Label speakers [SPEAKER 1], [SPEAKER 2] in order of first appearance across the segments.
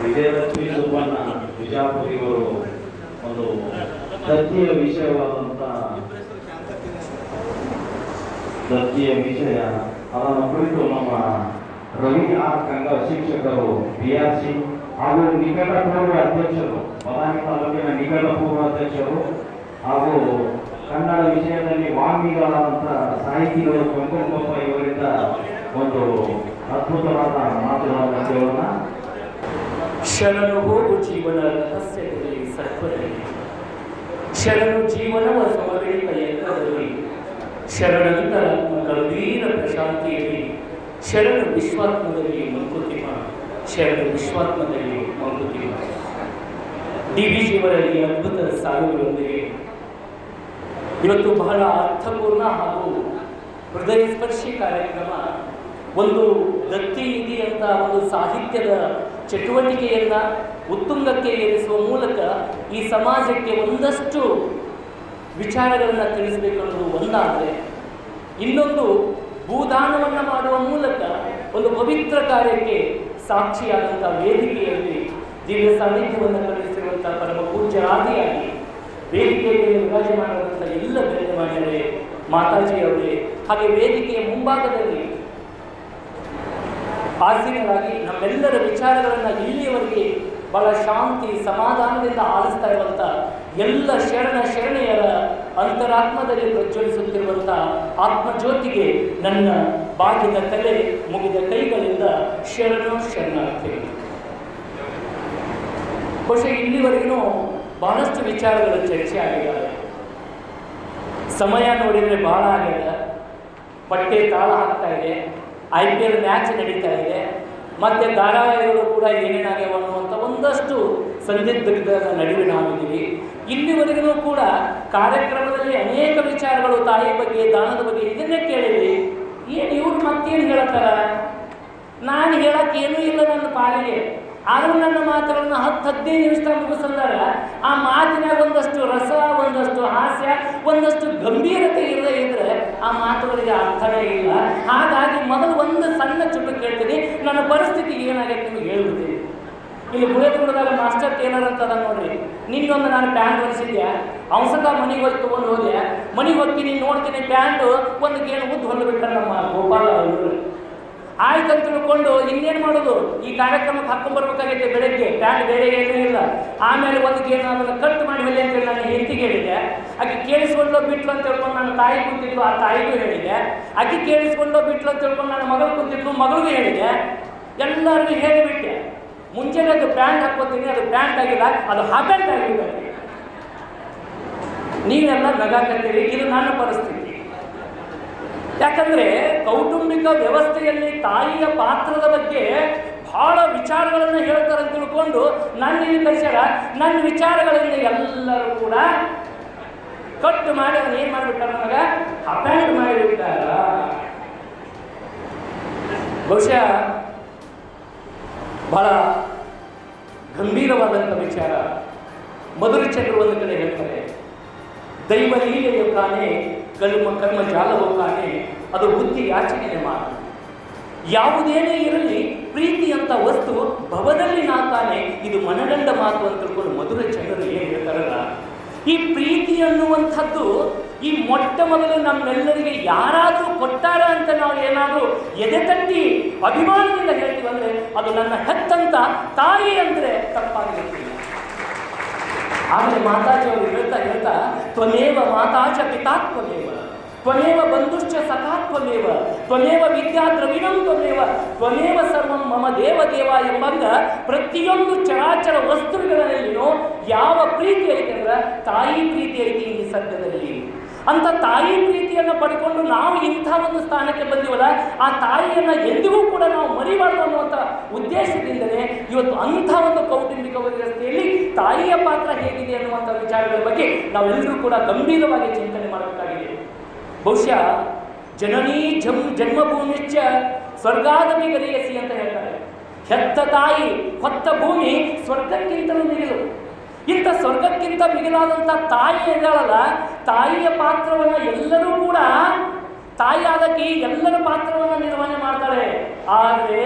[SPEAKER 1] ವಿಜಯಲಕ್ಷ್ಮಿ ಸುಬ್ಬಣ್ಣ, ಬಿಜಾಪುರಿಯವರು ಒಂದು ದತ್ತಿಯ ವಿಷಯವಾದಂಥ ದತ್ತಿಯ ವಿಷಯ. ಅದನ್ನು ಕುರಿತು ನಮ್ಮ ರವಿ ಆರ್ ಕಂಗ ಶಿಕ್ಷಕರು, ಬಿ ಆರ್ ಸಿ ಹಾಗೂ ನಿಕಟಪೂರ್ವ ಅಧ್ಯಕ್ಷರು, ಬದಾಮಿ ತಾಲೂಕಿನ ನಿಕಟಪೂರ್ವ ಅಧ್ಯಕ್ಷರು ಹಾಗೂ ಕನ್ನಡ ವಿಷಯದಲ್ಲಿ ವಾಗ್ಮಿಗಳಾದಂಥ ಸಾಹಿತಿಗಳು ಕೊಂಕೊಂಬಪ್ಪ ಇವರಿಂದ ಒಂದು ಅದ್ಭುತವಾದ ಮಾತುಗಳ ಕೇಳೋಣ.
[SPEAKER 2] ಶರಣು ಹೋಗು ಜೀವನ ರಹಸ್ಯದಲ್ಲಿ ಸತ್ವದಲ್ಲಿ ಶರಣು ಜೀವನವ ಸಮಗಳಿತ ಯತ್ನದಲ್ಲಿ ಶರಣಂತರ ಗಂಭೀರ ಪ್ರಶಾಂತಿಯಲ್ಲಿ ಶರಣ ವಿಶ್ವಾತ್ಮದಲ್ಲಿ ಮಂಕುತಿಮ ಶರಣು ವಿಶ್ವಾತ್ಮದಲ್ಲಿ ಮಂಕುತಿಮ ಡಿ ವಿ ಜಿಯವರಲ್ಲಿ ಅದ್ಭುತ ಸಾಲುಗಳೊಂದಿಗೆ. ಇವತ್ತು ಬಹಳ ಅರ್ಥಪೂರ್ಣ ಹಾಗೂ ಹೃದಯ ಸ್ಪರ್ಶಿ ಕಾರ್ಯಕ್ರಮ. ಒಂದು ನಿಧಿ ಅಂತ ಒಂದು ಸಾಹಿತ್ಯದ ಚಟುವಟಿಕೆಯನ್ನ ಉತ್ತುಂಗಕ್ಕೆ ಏರಿಸುವ ಮೂಲಕ ಈ ಸಮಾಜಕ್ಕೆ ಒಂದಷ್ಟು ವಿಚಾರಗಳನ್ನು ತಿಳಿಸಬೇಕು ಅನ್ನೋದು ಒಂದಾದರೆ, ಇನ್ನೊಂದು ಭೂದಾನವನ್ನು ಮಾಡುವ ಮೂಲಕ ಒಂದು ಪವಿತ್ರ ಕಾರ್ಯಕ್ಕೆ ಸಾಕ್ಷಿಯಾದಂಥ ವೇದಿಕೆಯಲ್ಲಿ ದಿವ್ಯ ಸಾನ್ನಿಧ್ಯವನ್ನು ಕಲಿಸಿರುವಂಥ ಪರಮ ಪೂಜ್ಯರಾದಿಯಾಗಿ ವೇದಿಕೆಯಲ್ಲಿ ವಿರಾಜಮಾನದಂಥ ಎಲ್ಲ ಗಣ್ಯಮಾನ್ಯರೇ, ಮಾತಾಜಿಯವರೇ, ಹಾಗೆ ವೇದಿಕೆಯ ಮುಂಭಾಗದಲ್ಲಿ ಆಸೀನರಾಗಿ ನಮ್ಮೆಲ್ಲರ ವಿಚಾರಗಳನ್ನು ಇಲ್ಲಿಯವರೆಗೆ ಬಹಳ ಶಾಂತಿ, ಸಮಾಧಾನದಿಂದ ಆಲಿಸ್ತಾ ಇರುವಂಥ ಎಲ್ಲ ಶರಣ ಶರಣೆಯರ ಅಂತರಾತ್ಮದಲ್ಲಿ ಪ್ರಜ್ವಲಿಸುತ್ತಿರುವಂಥ ಆತ್ಮಜ್ಯೋತಿಗೆ ನನ್ನ ಬಾಗಿದ ತಲೆ ಮುಗಿದ ಕೈಗಳಿಂದ ಶರಣು ಶರಣಾರ್ಥಿ ಬಹುಶಃ ಇಲ್ಲಿವರೆಗೂ ಬಹಳಷ್ಟು ವಿಚಾರಗಳು ಚರ್ಚೆ ಆಗಿದ್ದಾವೆ ಸಮಯ ನೋಡಿದರೆ ಬಹಳ ಆಗಿದೆ. ಬಟ್ಟೆ ತಾಳ ಆಗ್ತಾ ಇದೆ. ಐ ಪಿ ಎಲ್ ಮ್ಯಾಚ್ ನಡೀತಾ ಇದೆ. ಮತ್ತೆ ಧಾರಾವಾಹಿಗಳು ಕೂಡ ಏನೇನಾಗ್ಯಾವ ಅನ್ನುವಂಥ ಒಂದಷ್ಟು ಸಂದಿಗ್ಧದ ನಡುವೆ ನಾವಿದ್ದೀವಿ. ಇಲ್ಲಿವರೆಗೂ ಕೂಡ ಕಾರ್ಯಕ್ರಮದಲ್ಲಿ ಅನೇಕ ವಿಚಾರಗಳು ತಾಯಿ ಬಗ್ಗೆ, ದಾನದ ಬಗ್ಗೆ ಇದನ್ನೇ ಕೇಳಿದ್ವಿ. ಏನು ಇವ್ರು ಮತ್ತೇನು ಹೇಳ್ತಾರ? ನಾನು ಹೇಳಕ್ಕೆ ಏನೂ ಇಲ್ಲ ನನ್ನ ಪಾಲಿಗೆ. ಆದರೂ ನನ್ನ ಮಾತುಗಳನ್ನು ಹತ್ತು ಹದಿನೈದು ನಿಮಿಷ ಮುಗಿಸಂದಾಗ ಆ ಮಾತಿನಾಗ ಒಂದಷ್ಟು ರಸ, ಒಂದಷ್ಟು ಹಾಸ್ಯ, ಒಂದಷ್ಟು ಗಂಭೀರತೆ ಇರದೇ ಇದ್ರೆ ಆ ಮಾತುಗಳಿಗೆ ಅರ್ಥವೇ ಇಲ್ಲ. ಹಾಗಾಗಿ ಮೊದಲು ಒಂದು ಸಣ್ಣ ಚುಟ್ಟು ಕೇಳ್ತೀನಿ. ನನ್ನ ಪರಿಸ್ಥಿತಿ ಏನಾಗೈತೆ ನಿಮಗೆ ಹೇಳ್ಬಿಡ್ತೀನಿ ಇಲ್ಲಿ ಗುಳೆದುಗುಳದಾಗ ಮಾಸ್ಟರ್ ಟೇಲರ್ ಅಂತ ಅದ ನೋಡ್ರಿ. ನಿನ್ನೊಂದು ನಾನು ಪ್ಯಾಂಟ್ ಹೊಲಿಸಿದ್ದೆ ಅವಸಕ ಮನೆಗೆ ಹೋಗಿ ತೊಗೊಂಡು ಹೋದೆ ಮನೆಗೆ ಹೋಗ್ತೀನಿ, ನೋಡ್ತೀನಿ, ಪ್ಯಾಂಟು, ಒಂದು ಗೇಣು ಉದ್ದು ಹೊಲ್ದು ಬಿಟ್ಟ ನಮ್ಮ ಗೋಪಾಲ ಇವರು ಆಯ್ತು ಅಂತ ತಿಳ್ಕೊಂಡು ಇನ್ನೇನು ಮಾಡೋದು? ಈ ಕಾರ್ಯಕ್ರಮಕ್ಕೆ ಹಾಕೊಂಡ್ಬರ್ಬೇಕಾಗೈತೆ ಬೆಳಗ್ಗೆ. ಪ್ಯಾಂಟ್ ಬೇರೆ ಏನೂ ಇಲ್ಲ. ಆಮೇಲೆ ಒಂದು ಏನು ಅದನ್ನು ಕಟ್ ಮಾಡಿ ಅಂತ ಅಂತೇಳಿ ನಾನು ಹೆಂಡತಿಗೆ ಹೇಳಿದೆ. ಆಕೆ ಕೇಳಿಸ್ಕೊಂಡು ಬಿಟ್ಲು ಅಂತ ಹೇಳ್ಕೊಂಡು ನನ್ನ ತಾಯಿ ಕುಂತಿದ್ಲು, ಆ ತಾಯಿಗೂ ಹೇಳಿದೆ. ಆಕೆ ಕೇಳಿಸ್ಕೊಂಡು ಬಿಟ್ಲು ಅಂತ ಹೇಳ್ಕೊಂಡು ನನ್ನ ಮಗಳು ಕೂತಿದ್ಲು, ಮಗಳಿಗೂ ಹೇಳಿದೆ. ಎಲ್ಲರಿಗೂ ಹೇಳಿಬಿಟ್ಟೆ. ಮುಂಚೆನೆ ಅದು ಪ್ಯಾಂಟ್ ಹಾಕ್ಕೋತೀನಿ, ಅದು ಪ್ಯಾಂಟ್ ಆಗಿಲ್ಲ, ಅದು ಹಾಪ್ಯಾಂಟ್ ಆಗಿಲ್ಲ ನೀವೆಲ್ಲ ನಗಾಕತ್ತೀರಿ, ಇದು ನನ್ನ ಪರಿಸ್ಥಿತಿ. ಯಾಕಂದ್ರೆ ಕೌಟುಂಬಿಕ ವ್ಯವಸ್ಥೆಯಲ್ಲಿ ತಾಯಿಯ ಪಾತ್ರದ ಬಗ್ಗೆ ಬಹಳ ವಿಚಾರಗಳನ್ನು ಹೇಳ್ತಾರೆ ತಿಳ್ಕೊಂಡು ನನ್ನ ಇಲ್ಲಿ ಕಳಿಸ್ಯಾರ ನನ್ನ ವಿಚಾರಗಳಿಂದ ಎಲ್ಲರೂ ಕೂಡ ಕಟ್ ಮಾಡಿ ಅದನ್ನ ಏನು ಮಾಡಿಬಿಟ್ಟ ನನಗೆ ಅಪ್ಯಾಂಡ್ ಮಾಡಿಬಿಟ್ಟಾರ. ಬಹುಶಃ ಬಹಳ ಗಂಭೀರವಾದಂಥ ವಿಚಾರ ಮಧುರಚಂದ್ರ ಒಂದು ಕಡೆ ಹೇಳ್ತಾರೆ. ದೈವ ಲೀಲೆಯು ಕಾಣೆ ಕರ್ಮ ಕರ್ಮ ಜಾಲ ಹೋಗ್ತಾನೆ, ಅದು ಬುದ್ಧಿ ಯಾಚನೆಯ ಮಾತು. ಯಾವುದೇನೇ ಇರಲಿ ಪ್ರೀತಿ ಅಂತ ವಸ್ತು ಭವದಲ್ಲಿ ನಾತಾನೆ ಇದು ಮನಗಂಡ ಮಾತು ಅಂತ ತಿಳ್ಕೊಂಡು ಮಧುರ ಚಂದ್ರ ಏನು ಹೇಳ್ತಾರಲ್ಲ, ಈ ಪ್ರೀತಿ ಅನ್ನುವಂಥದ್ದು ಈ ಮೊಟ್ಟ ಮೊದಲು ನಮ್ಮೆಲ್ಲರಿಗೆ ಯಾರಾದರೂ ಕೊಟ್ಟಾರ ಅಂತ ನಾವು ಏನಾದರೂ ಎದೆ ತಟ್ಟಿ ಅಭಿಮಾನದಿಂದ ಹೇಳ್ತೀವಿ ಅದು ನನ್ನ ಹೆತ್ತಂತ ತಾಯಿ ಅಂದರೆ ತಪ್ಪಾಗಿರ್ತಿಲ್ಲ ಆಮೇಲೆ ಮಾತಾಜಿ ಅವರು ಹೇಳ್ತಾ ಹೇಳ್ತಾ ತ್ವನೇವ ಮಾತಾಚ ಪಿತಾತ್ವನೇವ ತ್ವನೇವ ಬಂಧುಶ್ಚ ಸಖಾತ್ವನೇವ ತ್ವನೇವ ವಿದ್ಯಾ ದ್ರವಿಣಂ ತ್ವನೇವ ತ್ವನೇವ ಸರ್ವಂ ಮಮ ದೇವ ದೇವ ಎಂಬಂಗ ಪ್ರತಿಯೊಂದು ಚರಾಚರ ವಸ್ತುಗಳಲ್ಲಿನೂ ಯಾವ ಪ್ರೀತಿ ಐತೆ ಅಂದ್ರೆ ತಾಯಿ ಪ್ರೀತಿ ಐತಿ ಈ ಸದ್ಯದಲ್ಲಿ ಅಂತ ತಾಯಿ ಪ್ರೀತಿಯನ್ನು ಪಡ್ಕೊಂಡು ನಾವು ಇಂಥ ಒಂದು ಸ್ಥಾನಕ್ಕೆ ಬಂದಿವಲ್ಲ, ಆ ತಾಯಿಯನ್ನು ಎಂದಿಗೂ ಕೂಡ ನಾವು ಮರಿಬಾರ್ದು ಅನ್ನುವಂಥ ಉದ್ದೇಶದಿಂದಲೇ ಇವತ್ತು ಅಂಥ ಒಂದು ಕೌಟುಂಬಿಕ ವ್ಯವಸ್ಥೆಯಲ್ಲಿ ತಾಯಿಯ ಪಾತ್ರ ಹೇಗಿದೆ ಅನ್ನುವಂಥ ವಿಚಾರಗಳ ಬಗ್ಗೆ ನಾವೆಲ್ಲರೂ ಕೂಡ ಗಂಭೀರವಾಗಿ ಚಿಂತನೆ ಮಾಡಬೇಕಾಗಿದೆ. ಬಹುಶಃ ಜನನೀ ಜಮ್ ಜನ್ಮಭೂಮಿಶ್ಚ ಸ್ವರ್ಗಾದಮಿ ಗರಿಯಸಿ ಅಂತ ಹೇಳ್ತಾರೆ. ಹೆತ್ತ ತಾಯಿ, ಹೊತ್ತ ಭೂಮಿ ಸ್ವರ್ಗಕ್ಕಿಂತಲೂ ಮಿಗಿಲು. ಇಂಥ ಸ್ವರ್ಗಕ್ಕಿಂತ ಮಿಗಿಲಾದಂಥ ತಾಯಿ ಇದ್ದಾಳಲ್ಲ ತಾಯಿಯ ಪಾತ್ರವನ್ನು ಎಲ್ಲರೂ ಕೂಡ ತಾಯಿ ಆದಕ್ಕೆ ಎಲ್ಲರ ಪಾತ್ರವನ್ನು ನಿರ್ವಹಣೆ ಮಾಡ್ತಾಳೆ ಆದರೆ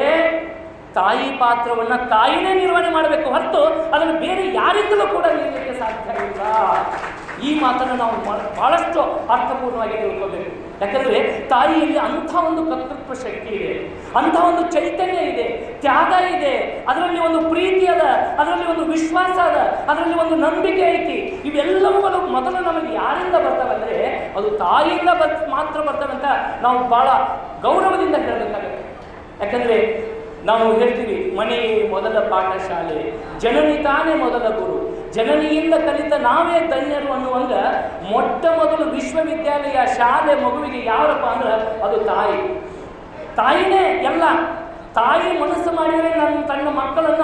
[SPEAKER 2] ತಾಯಿ ಪಾತ್ರವನ್ನು ತಾಯಿನೇ ನಿರ್ವಹಣೆ ಮಾಡಬೇಕು ಹೊರತು ಅದನ್ನು ಬೇರೆ ಯಾರಿಂದಲೂ ಕೂಡ ನೀಡಲಿಕ್ಕೆ ಸಾಧ್ಯ ಇಲ್ಲ. ಈ ಮಾತನ್ನು ನಾವು ಬಹಳ- ಬಹಳಷ್ಟು ಅರ್ಥಪೂರ್ಣವಾಗಿ ತಿಳ್ಕೋಬೇಕು. ಯಾಕಂದ್ರೆ ತಾಯಿಯಲ್ಲಿ ಅಂಥ ಒಂದು ಕರ್ತೃತ್ವ ಶಕ್ತಿ ಇದೆ, ಅಂಥ ಒಂದು ಚೈತನ್ಯ ಇದೆ, ತ್ಯಾಗ ಇದೆ. ಅದರಲ್ಲಿ ಒಂದು ಪ್ರೀತಿ ಅದ, ಅದರಲ್ಲಿ ಒಂದು ವಿಶ್ವಾಸ ಅದ, ಅದರಲ್ಲಿ ಒಂದು ನಂಬಿಕೆ ಐತಿ. ಇವೆಲ್ಲವೂ ಮೊದಲು ನಮಗೆ ಯಾರಿಂದ ಬರ್ತವೆ ಅಂದ್ರೆ ಅದು ತಾಯಿಯಿಂದ ಬರ್, ಮಾತ್ರ ಅಂತ ನಾವು ಬಹಳ ಗೌರವದಿಂದ ಹೇಳಬೇಕಾಗುತ್ತೆ. ಯಾಕಂದ್ರೆ ನಾವು ಹೇಳ್ತೀವಿ ಮನೆಯೇ ಮೊದಲ ಪಾಠಶಾಲೆ, ಜನನಿ ತಾನೇ ಮೊದಲ ಗುರು. ಜನನಿಯಿಂದ ಕಲಿತ ನಾವೇ ಧನ್ಯರು ಅನ್ನುವಂಗ ಮೊಟ್ಟ ಮೊದಲು ವಿಶ್ವವಿದ್ಯಾಲಯ ಶಾಲೆ ಮಗುವಿಗೆ ಯಾರಪ್ಪ ಅಂದ್ರೆ ಅದು ತಾಯಿ. ತಾಯಿನೇ ಎಲ್ಲ. ತಾಯಿ ಮನಸ್ಸು ಮಾಡಿದರೆ ನನ್ನ ತನ್ನ ಮಕ್ಕಳನ್ನ